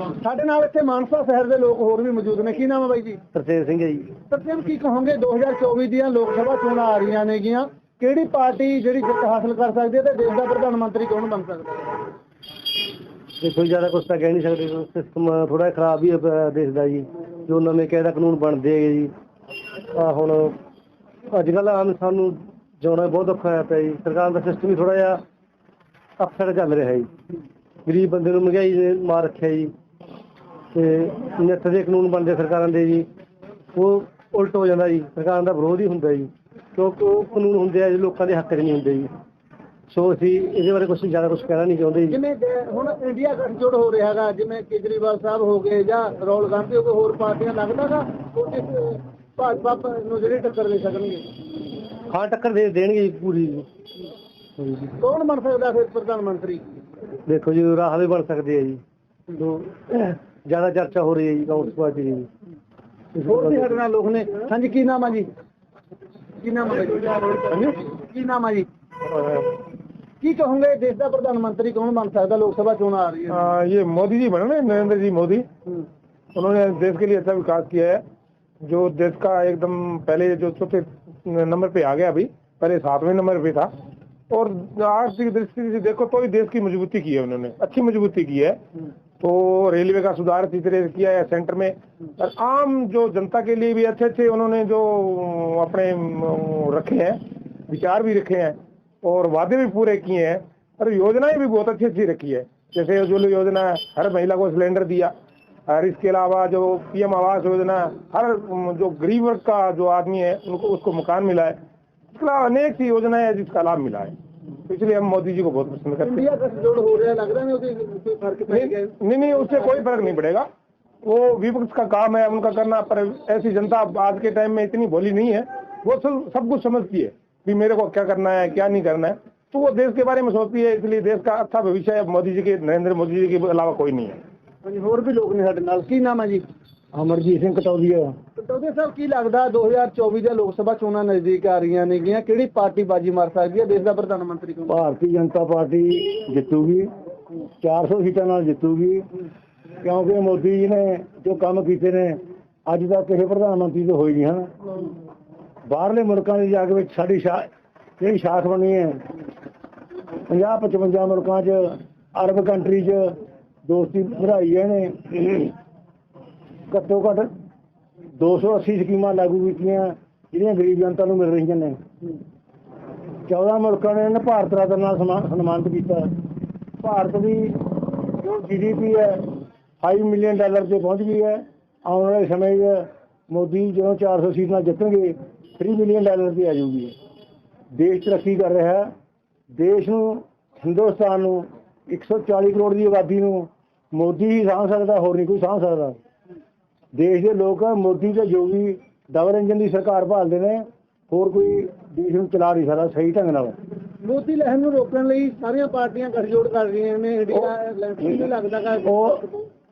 ਸਾਡੇ ਨਾਲ ਇੱਥੇ ਮਾਨਸਾ ਸ਼ਹਿਰ ਦੇ ਲੋਕ ਹੋਰ ਵੀ ਮੌਜੂਦ ਨੇ। ਕੀ ਨਾਮ ਹੈ ਬਾਈ ਜੀ? ਤਰਸੇਮ ਸਿੰਘ ਜੀ। ਸਤਿਆਮ ਕੀ ਕਹੋਗੇ? 2024 ਦੀਆਂ ਲੋਕ ਸਭਾ ਚੋਣਾਂ ਆ ਰਹੀਆਂ ਨੇਗੀਆਂ ਕਿਹੜੀ ਪਾਰਟੀ ਜਿਹੜੀ ਜਿੱਤ ਹਾਸਲ ਕਰ ਸਕਦੀ ਹੈ ਤੇ ਦੇਸ਼ ਦਾ ਪ੍ਰਧਾਨ ਮੰਤਰੀ ਕੌਣ ਬਣ ਸਕਦਾ ਹੈ? ਦੇਖੋ ਜ਼ਿਆਦਾ ਕੁਝ ਤਾਂ ਕਹਿ ਨਹੀਂ ਸਕਦੇ। ਸਿਸਟਮ ਥੋੜਾ ਖਰਾਬ ਹੀ ਹੈ ਦੇਸ਼ ਦਾ ਜੀ। ਜੋ ਨਵੇਂ ਕਾਇਦਾ ਕਾਨੂੰਨ ਬਣਦੇ ਹੈਗੇ ਜੀ। ਆ ਹੁਣ ਅੱਜ ਕੱਲ ਆਮ ਸਾਨੂੰ ਜਿਉਣਾ ਬਹੁਤ ਔਖਾ ਹੋਇਆ ਪਿਆ ਜੀ। ਸਰਕਾਰ ਦਾ ਸਿਸਟਮ ਹੀ ਥੋੜਾ ਜਿਹਾ ਅਪਸੈਟ ਚੱਲ ਰਿਹਾ ਜੀ। ਗਰੀਬ ਬੰਦੇ ਨੂੰ ਮਹਿੰਗਾਈ ਮਾਰ ਰੱਖਿਆ ਜੀ। ਤੇ ਨਿੱਤ ਦੇ ਕਾਨੂੰਨ ਬਣਦੇ ਸਰਕਾਰਾਂ ਦੇ ਜੀ ਉਹ ਉਲਟ ਹੋ ਜਾਂਦਾ ਜੀ। ਸਰਕਾਰਾਂ ਦਾ ਵਿਰੋਧ ਹੀ ਹੁੰਦਾ ਜੀ। ਕਿਉਂਕਿ ਉਹ ਕਾਨੂੰਨ ਹੁੰਦੇ ਆ ਜੀ ਲੋਕਾਂ ਦੇ ਹੱਕ 'ਚ ਨਹੀਂ ਹੁੰਦੇ ਜੀ। ਸੋ ਅਸੀਂ ਇਹਦੇ ਬਾਰੇ ਕੁਝ ਜ਼ਿਆਦਾ ਕੁਝ ਕਹਿਣਾ ਨਹੀਂ ਚਾਹੁੰਦੇ ਜੀ। ਜਿਵੇਂ ਹੁਣ ਇੰਡੀਆ ਗੱਠਜੋੜ ਹੋ ਰਿਹਾ ਹੈਗਾ ਜਿਵੇਂ ਕੇਜਰੀਵਾਲ ਸਾਹਿਬ ਹੋ ਗਏ ਜਾਂ ਰਾਹੁਲ ਗਾਂਧੀ ਹੋ ਗਏ ਹੋਰ ਪਾਰਟੀਆਂ ਲੱਗਦਾਗਾ ਉਹ ਇਸ ਭਾਜਪਾ ਨੂੰ ਜਿਹੜੀ ਟੱਕਰ ਦੇ ਸਕਣਗੇ? ਹਾਂ ਟੱਕਰ ਦੇ ਦੇਣਗੇ ਪੂਰੀ। ਕੌਣ ਬਣ ਸਕਦਾ ਫਿਰ ਪ੍ਰਧਾਨ ਮੰਤਰੀ? ਦੇਖੋ ਜੀ ਰਾਹ ਵੀ ਬਣ ਸਕਦੇ ਆ ਜੀ। ਜੋ ਜ਼ਿਆਦਾ ਚਰਚਾ ਹੋ ਰਹੀ ਹੈ ਜੀ ਕਾਂਗਰਸ ਪਾਰਟੀ ਦੀ ਜੀ। ਹੋਰ ਵੀ ਸਾਡੇ ਨਾਲ ਲੋਕ ਨੇ ਹਾਂਜੀ ਕੀ ਨਾਮ ਆ ਜੀ ਕੀ ਨਾਮ ਹੈ ਬਾਈ? ਹਾਂਜੀ? ਕੀ ਨਾਮ ਆ ਜੀ ਕੀ ਕਹੋਗੇ ਦੇਸ਼ ਦਾ ਪ੍ਰਧਾਨ ਮੰਤਰੀ ਕੌਣ ਬਣ ਸਕਦਾ ਲੋਕ ਸਭਾ ਚੋਣਾਂ ਆ ਰਹੀ है आ, ये मोदी जी बने ना नरेंद्र जी मोदी उन्होंने देश के लिए अच्छा विकास किया है जो देश का एकदम पहले जो चौथे नंबर पे आ गया अभी पहले सातवें नंबर पे था और आर्थिक दृष्टि से देखो तो ही देश की मजबूती की है उन्होंने अच्छी मजबूती की है तो रेलवे का सुधार से किया है सेंटर में। और आम जो जनता के लिए भी अच्छे अच्छे उन्होंने जो अपने रखे हैं, विचार भी रखे हैं और वादे भी पूरे किए हैं, और योजनाएँ भी बहुत अच्छी अच्छी रखी है। जैसे उज्ज्वल योजना हर महिला को सिलेंडर दिया, और इसके अलावा जो पीएम आवास योजना, हर जो गरीब वर्ग का जो आदमी है, उनको, उसको मकान मिला है। इसके अलावा अनेक सी योजनाएँ हैं जिसका लाभ मिला है। तो इसलिए हम मोदी जी को बहुत पसंद करते हैं। नहीं नहीं उससे कोई फ़र्क नहीं पड़ेगा। वो विपक्ष का काम है उनका करना पर ऐसी जनता आज के टाइम में इतनी भोली नहीं है। वो सब सब कुछ समझती है कि मेरे को क्या करना है क्या नहीं करना है। तो वो देश के बारे में सोचती है इसलिए देश का अच्छा भविष्य है। मोदी जी के नरेंद्र मोदी जी के अलावा कोई नहीं है। और भी लोग ने नाम है जी? ਅਮਰਜੀਤ ਸਿੰਘ ਕਟੌਦੀਆ। ਟੋਡੇ ਸਾਹਿਬ ਕੀ ਲੱਗਦਾ 2024 ਦੀਆਂ ਲੋਕ ਸਭਾ ਚੋਣਾਂ ਨਜ਼ਦੀਕ ਆ ਰਹੀਆਂ ਨੇਗੀਆਂ? ਕਿਹੜੀ ਪਾਰਟੀ ਬਾਜੀ ਮਾਰ ਸਕਦੀ ਹੈ? ਦੇਸ਼ ਦਾ ਪ੍ਰਧਾਨ ਮੰਤਰੀ ਕੌਣ? ਭਾਰਤੀ ਜਨਤਾ ਪਾਰਟੀ ਜਿੱਤੂਗੀ 400 ਸੀਟਾਂ ਨਾਲ ਜਿੱਤੂਗੀ ਕਿਉਂਕਿ ਮੋਦੀ ਜੀ ਨੇ ਜੋ ਕੰਮ ਕੀਤੇ ਨੇ ਅੱਜ ਤੱਕ ਕਿਸੇ ਪ੍ਰਧਾਨ ਮੰਤਰੀ ਤੋਂ ਹੋਈ ਨਹੀਂ ਹਨ। ਬਾਹਰਲੇ ਮੁਲਕਾਂ ਦੀ ਜਾ ਕੇ ਵਿੱਚ ਸਾਡੀ ਸ਼ਾ- ਜਿਹੜੀ ਸ਼ਾਖ ਬਣੀ ਹੈ 50 55 ਮੁਲਕਾਂ 'ਚ ਅਰਬ ਕੰਟਰੀ 'ਚ ਦੋਸਤੀ ਵਧਾਈ ਹੈ ਨੇ ਘੱਟੋ ਘੱਟ 280 ਸਕੀਮਾਂ ਲਾਗੂ ਕੀਤੀਆਂ, ਜਿਹੜੀਆਂ ਗਰੀਬ ਜਨਤਾ ਨੂੰ ਮਿਲ ਰਹੀਆਂ ਨੇ। 14 ਮੁਲਕਾਂ ਨੇ ਇਹਨਾਂ ਭਾਰਤ ਰਤਨ ਨਾਲ ਸਨਮਾ- ਸਨਮਾਨਿਤ ਕੀਤਾ। ਭਾਰਤ ਦੀ ਜੋ ਜੀਡੀਪੀ ਹੈ 5 ਮਿਲੀਅਨ ਡਾਲਰ ਤੇ ਪਹੁੰਚ ਗਈ ਹੈ। ਆਉਣ ਵਾਲੇ ਸਮੇਂ 'ਚ ਮੋਦੀ ਜਦੋਂ 400 ਸੀਟ ਨਾਲ ਜਿੱਤਣਗੇ 3 ਮਿਲੀਅਨ ਡਾਲਰ ਤੇ ਆ ਜਾਊਗੀ। ਦੇਸ਼ ਤਰੱਕੀ ਕਰ ਰਿਹਾ ਹੈ। ਦੇਸ਼ ਨੂੰ, ਹਿੰਦੁਸਤਾਨ ਨੂੰ 140 ਕਰੋੜ ਦੀ ਆਬਾਦੀ ਨੂੰ ਮੋਦੀ ਹੀ ਸਾਂਭ ਸਕਦਾ, ਹੋਰ ਨਹੀਂ ਕੋਈ ਸਾਂਭ ਸਕਦਾ। ਦੇਸ਼ ਦੇ ਲੋਕ ਮੋਦੀ ਤੇ ਜੋਗੀ ਡਬਲ ਇੰਜਨ ਦੀ ਸਰਕਾਰ ਭਾਲਦੇ ਨੇ ਹੋਰ ਕੋਈ ਦੇਸ਼ ਨੂੰ ਚਲਾ ਨਹੀਂ ਸਕਦਾ ਸਹੀ ਢੰਗ ਨਾਲ। ਮੋਦੀ ਲਹਿਰ ਨੂੰ ਰੋਕਣ ਲਈ ਸਾਰੀਆਂ ਪਾਰਟੀਆਂ ਗੱਠਜੋੜ ਕਰ ਰਹੀਆਂ ਨੇ ਇੰਡੀਆ ਲੱਗਦਾ ਕਿ ਉਹ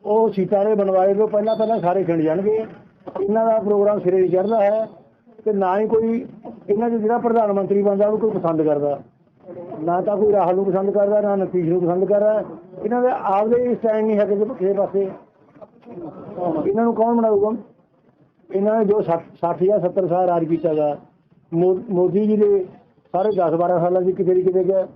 ਉਹ ਸੀਟਾਂ ਦੇ ਬਣਵਾਏ ਤੋਂ ਪਹਿਲਾਂ ਪਹਿਲਾਂ ਸਾਰੇ ਖਿੰਡ ਜਾਣਗੇ। ਇਹਨਾਂ ਦਾ ਪ੍ਰੋਗਰਾਮ ਸਿਰੇ ਨਹੀਂ ਚੜ੍ਹਦਾ ਹੈ ਤੇ ਨਾ ਹੀ ਕੋਈ ਇਹਨਾਂ ਦੇ ਜਿਹੜਾ ਪ੍ਰਧਾਨ ਮੰਤਰੀ ਬਣਦਾ ਉਹ ਕੋਈ ਪਸੰਦ ਕਰਦਾ। ਨਾ ਤਾਂ ਕੋਈ ਰਾਹੁਲ ਨੂੰ ਪਸੰਦ ਕਰਦਾ ਨਾ ਨਤੀਸ਼ ਨੂੰ ਪਸੰਦ ਕਰਦਾ। ਇਹਨਾਂ ਦੇ ਆਪਦੇ ਸਟੈਂਡ ਨਹੀਂ ਹੈਗੇ ਕਿਸੇ ਪਾਸੇ। ਇਹਨਾਂ ਨੂੰ ਕੌਣ ਬਣਾਊਗਾ? ਇਹਨਾਂ ਨੇ ਜੋ 60 ਜਾਂ 70 ਸਾਲ ਰਾਜ ਕੀਤਾ ਗਾ। ਮੋ- ਮੋਦੀ ਜੀ ਦੇ ਸਾਰੇ 10 12 ਸਾਲਾਂ ਦੀ ਕਿਤੇ ਦੀ ਕਿਤੇ ਗਿਆ।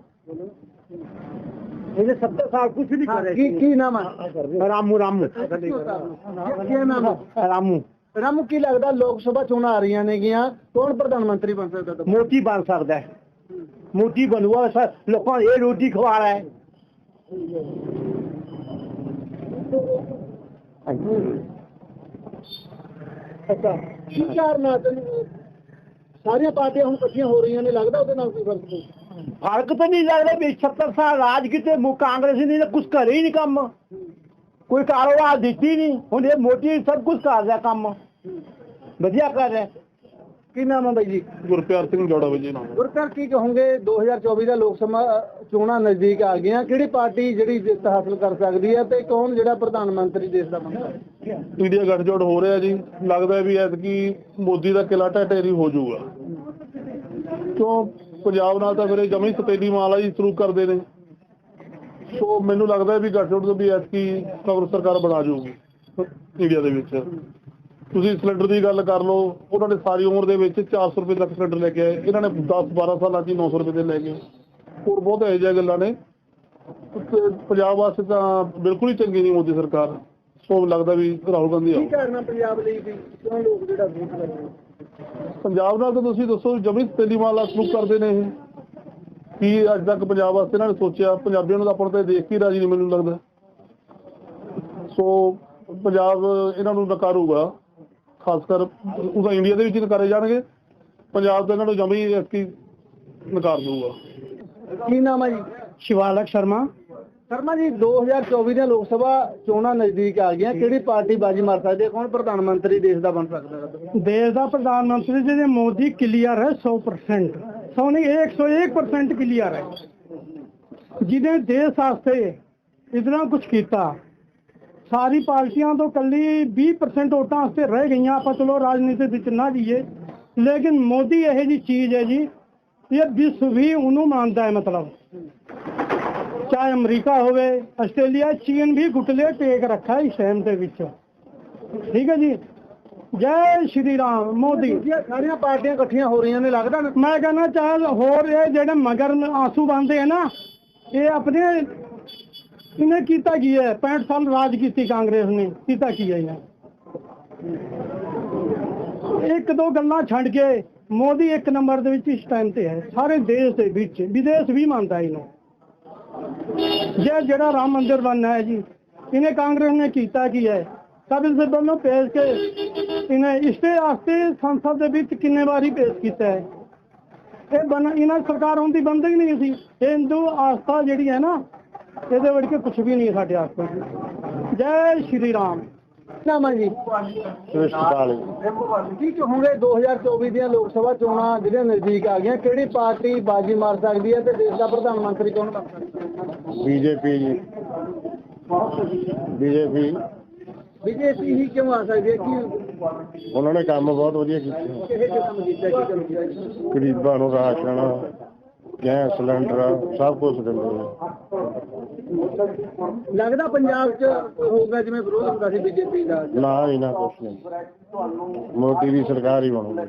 ਇਹਦੇ 70 ਸਾਲ ਕੁਝ ਨਹੀਂ ਕਰੇ ਕੀ ਕੀ ਨਾਮ ਹੈ ਰਾਮੂ ਰਾਮੂ। ਕੀ ਨਾਮ? ਹੈ ਰਾਮੂ। ਰਾਮੂ ਕੀ ਲੱਗਦਾ ਲੋਕ ਸਭਾ ਚੋਣਾਂ ਆ ਰਹੀਆਂ ਨੇਗੀਆਂ? ਕੌਣ ਪ੍ਰਧਾਨ ਮੰਤਰੀ ਬਣ ਸਕਦਾ ਮੋਦੀ ਬਣ ਸਕਦਾ ਹੈ। ਮੋਦੀ ਬਣੂਗਾ ਸ- ਲੋਕਾਂ ਨੂੰ ਇਹ ਰੋਟੀ ਖਵਾ ਰਿਹਾ ਹੈ। ਅੱਛਾ ਕੀ ਕਾਰਨ ਹੈ ਤੈਨੂੰ? ਸਾਰੀਆਂ ਪਾਰਟੀਆਂ ਹੁਣ ਇਕੱਠੀਆਂ ਹੋ ਰਹੀਆਂ ਨੇ ਲੱਗਦਾ ਉਹਦੇ ਨਾਲ ਕੋਈ ਫ਼ਰਕ ਨਹੀਂ। ਫ਼ਰਕ ਤਾਂ ਨਹੀਂ ਲੱਗਦਾ ਵੀ 70 ਸਾਲ ਰਾਜ ਕੀਤੇ ਮੁ ਕਾਂਗਰਸ ਨੇ ਤਾਂ ਕੁਝ ਕਰੇ ਹੀ ਨਹੀਂ ਕੰਮ। ਕੋਈ ਕਾਰੋਬਾਰ ਦਿੱਤੀ ਨਹੀਂ ਹੁਣ ਇਹ ਮੋਦੀ ਸਭ ਕੁਝ ਕਰ ਰਿਹਾ ਕੰਮ। ਵਧੀਆ ਕਰ ਰਿਹਾ। ਕੀ ਨਾਮ ਹੈ ਬਾਈ ਜੀ? ਗੁਰਪਿਆਰ ਸਿੰਘ ਜੋੜਾ ਵਜੇ ਨਾਮ। ਗੁਰਕਰ ਕੀ ਕਹੋਗੇ? 2024 ਦਾ ਲੋਕ ਸਭਾ ਚੋਣਾਂ ਨਜ਼ਦੀਕ ਆ ਗਈਆਂ। ਕਿਹੜੀ ਪਾਰਟੀ ਜਿਹੜੀ ਜਿੱਤ ਹਾਸਲ ਕਰ ਸਕਦੀ ਹੈ ਤੇ ਕੌਣ ਜਿਹੜਾ ਪ੍ਰਧਾਨ ਮੰਤਰੀ ਦੇਸ਼ ਦਾ ਬਣ ਸਕਦਾ ਹੈ ਇੰਡੀਆ ਗੱਠਜੋੜ ਹੋ ਰਿਹਾ ਜੀ। ਲੱਗਦਾ ਹੈ ਵੀ ਐਤਕੀ ਮੋਦੀ ਦਾ ਕਿਲਾ ਢਹਿ ਹੋ ਜਾਊਗਾ। ਕਿਉਂ? ਪੰਜਾਬ ਨਾਲ ਤਾਂ ਫਿਰ ਇਹ ਜਮੀ ਸਤੇਲੀ ਮਾਲਾ ਹੀ ਸ਼ੁਰੂ ਕਰਦੇ ਨੇ। ਸੋ ਮੈਨੂੰ ਲੱਗਦਾ ਹੈ ਵੀ ਗੱਠਜੋੜ ਤੋਂ ਵੀ ਐਤਕੀ ਕਾਂਗਰਸ ਸਰਕਾਰ ਬਣਾ ਜਾਊਗੀ। ਇੰਡੀਆ ਦੇ ਵਿੱਚ। ਤੁਸੀਂ ਸਿਲੰਡਰ ਦੀ ਗੱਲ ਕਰ ਲਓ ਉਹਨਾਂ ਨੇ ਸਾਰੀ ਉਮਰ ਦੇ ਵਿੱਚ 400 ਰੁਪਏ ਤੱਕ ਸਿਲੰਡਰ ਲੈ ਕੇ ਆਏ। ਇਹਨਾਂ ਨੇ 10 12 ਸਾਲਾਂ 'ਚ ਹੀ 900 ਰੁਪਏ ਦੇ ਲੈ ਗਏ। ਹੋਰ ਬਹੁਤ ਇਹੋ ਜਿਹੀਆਂ ਗੱਲਾਂ ਨੇ। ਪੰਜਾਬ ਵਾਸਤੇ ਤਾਂ ਬਿਲਕੁਲ ਹੀ ਚੰਗੀ ਨਹੀਂ ਮੋਦੀ ਸਰਕਾਰ। ਸੋ ਲੱਗਦਾ ਵੀ ਰਾਹੁਲ ਗਾਂਧੀ ਆਊ ਕਰਨਾ ਪੰਜਾਬ ਲਈ ਵੀ? ਕਿਉਂ ਲੋਕ ਜਿਹੜਾ ਵੋਟ ਕਰ ਰਹੇ ਪੰਜਾਬ ਨਾਲ ਤਾਂ ਤੁਸੀਂ ਦੱਸੋ ਜਮੀ ਤੇਲੀ ਮਾਲਾ ਸ਼ੁਰੂ ਕਰਦੇ ਨੇ ਇਹ। ਕੀ ਅੱਜ ਤੱਕ ਪੰਜਾਬ ਵਾਸਤੇ ਇਹਨਾਂ ਨੇ ਸੋਚਿਆ? ਪੰਜਾਬੀਆਂ ਨੂੰ ਤਾਂ ਆਪਾਂ ਤੇ ਦੇਖ ਕੇ ਰਾਜੀ ਨਹੀਂ ਮੈਨੂੰ ਲੱਗਦਾ। ਸੋ ਪੰਜਾਬ ਇਹਨਾਂ ਨੂੰ ਨਕਾਰੂਗਾ। ਖਾਸ ਕਰ ਉਹ ਇੰਡੀਆ ਦੇ ਵਿੱਚ ਨਕਾਰੇ ਜਾਣਗੇ। ਪੰਜਾਬ ਦਾ ਇਹਨਾਂ ਨੂੰ ਜਮੀ ਐਤਕੀ ਨਕਾਰ ਦਊਗਾ। ਕੀ ਨਾਮ ਹੈ ਜੀ? ਸ਼ਿਵਾਲਕ ਸ਼ਰਮਾ। ਸ਼ਰਮਾ ਜੀ 2024 ਦੀਆਂ ਲੋਕ ਸਭਾ ਚੋਣਾਂ ਨਜ਼ਦੀਕ ਆ ਗਈਆਂ। ਕਿਹੜੀ ਪਾਰਟੀ ਬਾਜੀ ਮਾਰ ਸਕਦੀ ਕੌਣ ਪ੍ਰਧਾਨ ਮੰਤਰੀ ਦੇਸ਼ ਦਾ ਬਣ ਸਕਦਾ ਦੇਸ਼ ਦਾ ਪ੍ਰਧਾਨ ਮੰਤਰੀ ਜਿਹੜੇ ਮੋਦੀ ਕਲੀਅਰ ਹੈ 100% ਸੋਨੀ 101% ਕਲੀਅਰ ਹੈ। ਜਿਹਨੇ ਦੇਸ਼ ਵਾਸਤੇ ਇਤਨਾ ਕੁਝ ਕੀਤਾ ਸਾਰੀ ਪਾਰਟੀਆਂ ਤੋਂ ਕੱਲੀ 20% ਵੋਟਾਂ ਵਾਸਤੇ ਰਹਿ ਗਈਆਂ। ਆਪਾਂ ਚਲੋ ਰਾਜਨੀਤੀ ਵਿੱਚ ਨਾ ਜੀਏ ਲੇਕਿਨ ਮੋਦੀ ਇਹ ਜੀ ਚੀਜ਼ ਹੈ ਜੀ ਇਹ ਵਿਸ਼ਵ ਵੀ ਉਹਨੂੰ ਮੰਨਦਾ ਹੈ ਮਤਲਬ। ਚਾਹੇ ਅਮਰੀਕਾ ਹੋਵੇ ਆਸਟ੍ਰੇਲੀਆ ਚੀਨ ਵੀ ਗੁੱਟਲੇ ਟੇਕ ਰੱਖਾ ਇਸ ਟਾਈਮ ਦੇ ਵਿੱਚ। ਠੀਕ ਹੈ ਜੀ? ਜੈ ਸ਼੍ਰੀ ਰਾਮ ਮੋਦੀ। ਸਾਰੀਆਂ ਪਾਰਟੀਆਂ ਇਕੱਠੀਆਂ ਹੋ ਰਹੀਆਂ ਨੇ ਲੱਗਦਾ ਮੈਂ ਕਹਿੰਦਾ ਚਾਹ ਹੋਰ ਇਹ ਜਿਹੜੇ ਮਗਰ ਆਂਸੂ ਬੰਦੇ ਆ ਨਾ ਇਹ ਆਪਣੇ ਇਹਨੇ ਕੀਤਾ ਕੀ ਹੈ? 65 ਸਾਲ ਰਾਜ ਕੀਤੀ ਕਾਂਗਰਸ ਨੇ। ਕੀਤਾ ਕੀ ਹੈ ਇਹਨੇ? ਇੱਕ ਦੋ ਗੱਲਾਂ ਛੱਡ ਕੇ ਮੋਦੀ ਇੱਕ ਨੰਬਰ ਦੇ ਵਿੱਚ ਇਸ ਟਾਈਮ ਤੇ ਹੈ। ਸਾਰੇ ਦੇਸ਼ ਦੇ ਵਿੱਚ, ਵਿਦੇਸ਼ ਵੀ ਮੰਨਦਾ ਇਹਨੂੰ। ਜੇ ਜਿਹੜਾ ਰਾਮ ਮੰਦਿਰ ਬਣਨਾ ਹੈ ਜੀ, ਇਹਨੇ ਕਾਂਗਰਸ ਨੇ ਕੀਤਾ ਕੀ ਹੈ? ਕਬਿਲ ਸੇ ਦੋਨੋਂ ਪੇਸ਼ ਕੇ ਇਹਨੇ ਇਸਤੇ ਵਾਸਤੇ ਸੰਸਦ ਦੇ ਵਿੱਚ ਕਿੰਨੇ ਵਾਰੀ ਪੇਸ਼ ਕੀਤਾ ਹੈ? ਇਹ ਬਣ, ਇਹਨਾਂ ਸਰਕਾਰ ਹੁੰਦੀ ਬੰਦ ਹੀ ਨਹੀਂ ਸੀ। ਹਿੰਦੂ ਆਸਥਾ ਜਿਹੜੀ ਹੈ ਨਾ ਇਹਦੇ ਵੜ ਕੇ ਕੁਝ ਵੀ ਨਹੀਂ ਸਾਡੇ ਆਸਤੇ ਜੈ ਸ਼੍ਰੀ ਰਾਮ। ਨਾਮ ਜੀ? ਕੀ ਕਹੋਗੇ 2024 ਦੀਆਂ ਲੋਕ ਸਭਾ ਚੋਣਾਂ ਜਿਹੜੀਆਂ ਨਜ਼ਦੀਕ ਆ ਗਈਆਂ ਕਿਹੜੀ ਪਾਰਟੀ ਬਾਜੀ ਮਾਰ ਸਕਦੀ ਹੈ ਤੇ ਦੇਸ਼ ਦਾ ਪ੍ਰਧਾਨ ਮੰਤਰੀ ਕੌਣ ਬਣ ਸਕਦਾ? ਹੈ ਬੀਜੇਪੀ ਜੀ। ਬੀਜੇਪੀ ਬੀਜੇਪੀ ਹੀ ਕਿਉਂ ਆ ਸਕਦੀ ਹੈ? ਕੀ ਉਹਨਾਂ ਨੇ ਕੰਮ ਬਹੁਤ ਵਧੀਆ ਕੀਤਾ। ਗਰੀਬਾਂ ਨੂੰ ਰਾਸ਼ਨ ਗੈਸ ਸਿਲੰਡਰ ਸਭ ਕੁਝ ਦਿੰਦੇ ਨੇ ਲੱਗਦਾ ਪੰਜਾਬ 'ਚ ਹੋਊਗਾ ਜਿਵੇਂ ਵਿਰੋਧ ਹੁੰਦਾ ਸੀ ਬੀਜੇਪੀ ਦਾ। ਨਾ ਇਹਨਾਂ ਕੁਛ ਨਹੀਂ। ਮੋਦੀ ਦੀ ਸਰਕਾਰ ਹੀ ਬਣੂਗੀ।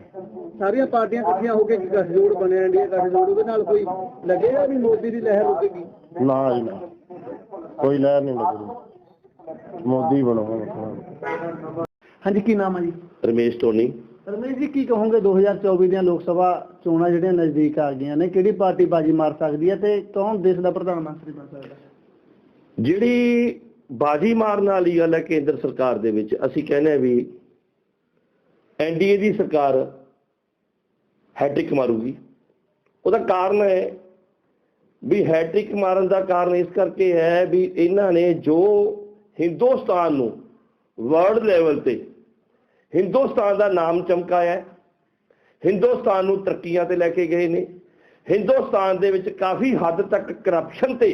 ਸਾਰੀਆਂ ਪਾਰਟੀਆਂ ਇਕੱਠੀਆਂ ਹੋ ਕੇ ਕੀ ਗੱਠਜੋੜ ਬਣਿਆ ਇੰਡੀਆ ਗੱਠਜੋੜ ਉਹਦੇ ਨਾਲ ਕੋਈ ਲੱਗੇਗਾ ਵੀ ਮੋਦੀ ਦੀ ਲਹਿਰ ਰੁਕੇਗੀ? ਨਾ ਜੀ ਨਾ। ਕੋਈ ਲਹਿਰ ਨਹੀਂ ਲੱਗਦੀ। ਮੋਦੀ ਬਣੂਗਾ। ਹਾਂਜੀ ਕੀ ਨਾਮ ਹੈ ਜੀ? ਰਮੇਸ਼ ਟੋਨੀ ਰਮੇਸ਼ ਜੀ ਕੀ ਕਹੋਗੇ? 2024 ਦੀਆਂ ਲੋਕ ਸਭਾ ਚੋਣਾਂ ਜਿਹੜੀਆਂ ਨਜ਼ਦੀਕ ਆ ਗਈਆਂ ਨੇ ਕਿਹੜੀ ਪਾਰਟੀ ਬਾਜੀ ਮਾਰ ਸਕਦੀ ਹੈ ਤੇ ਕੌਣ ਦੇਸ਼ ਦਾ ਪ੍ਰਧਾਨ ਮੰਤਰੀ ਬਣ ਸਕਦਾ? ਹੈ ਜਿਹੜੀ ਬਾਜੀ ਮਾਰਨ ਵਾਲੀ ਗੱਲ ਹੈ ਕੇਂਦਰ ਸਰਕਾਰ ਦੇ ਵਿੱਚ, ਅਸੀਂ ਕਹਿੰਦੇ ਆ ਵੀ ਐਨਡੀਏ ਦੀ ਸਰਕਾਰ ਹੈਟ੍ਰਿਕ ਮਾਰੂਗੀ। ਉਹਦਾ ਕਾਰਨ ਹੈ ਵੀ ਹੈਟ੍ਰਿਕ ਮਾਰਨ ਦਾ ਕਾਰਨ ਇਸ ਕਰਕੇ ਹੈ ਵੀ ਇਹਨਾਂ ਨੇ ਜੋ ਹਿੰਦੁਸਤਾਨ ਨੂੰ ਵਰਲਡ ਲੈਵਲ ਤੇ ਹਿੰਦੁਸਤਾਨ ਦਾ ਨਾਮ ਚਮਕਾਇਆ ਹਿੰਦੁਸਤਾਨ ਨੂੰ ਤਰੱਕੀਆਂ ਤੇ ਲੈ ਕੇ ਗਏ ਨੇ, ਹਿੰਦੁਸਤਾਨ ਦੇ ਵਿੱਚ ਕਾਫੀ ਹੱਦ ਤੱਕ ਕਰਪਸ਼ਨ ਤੇ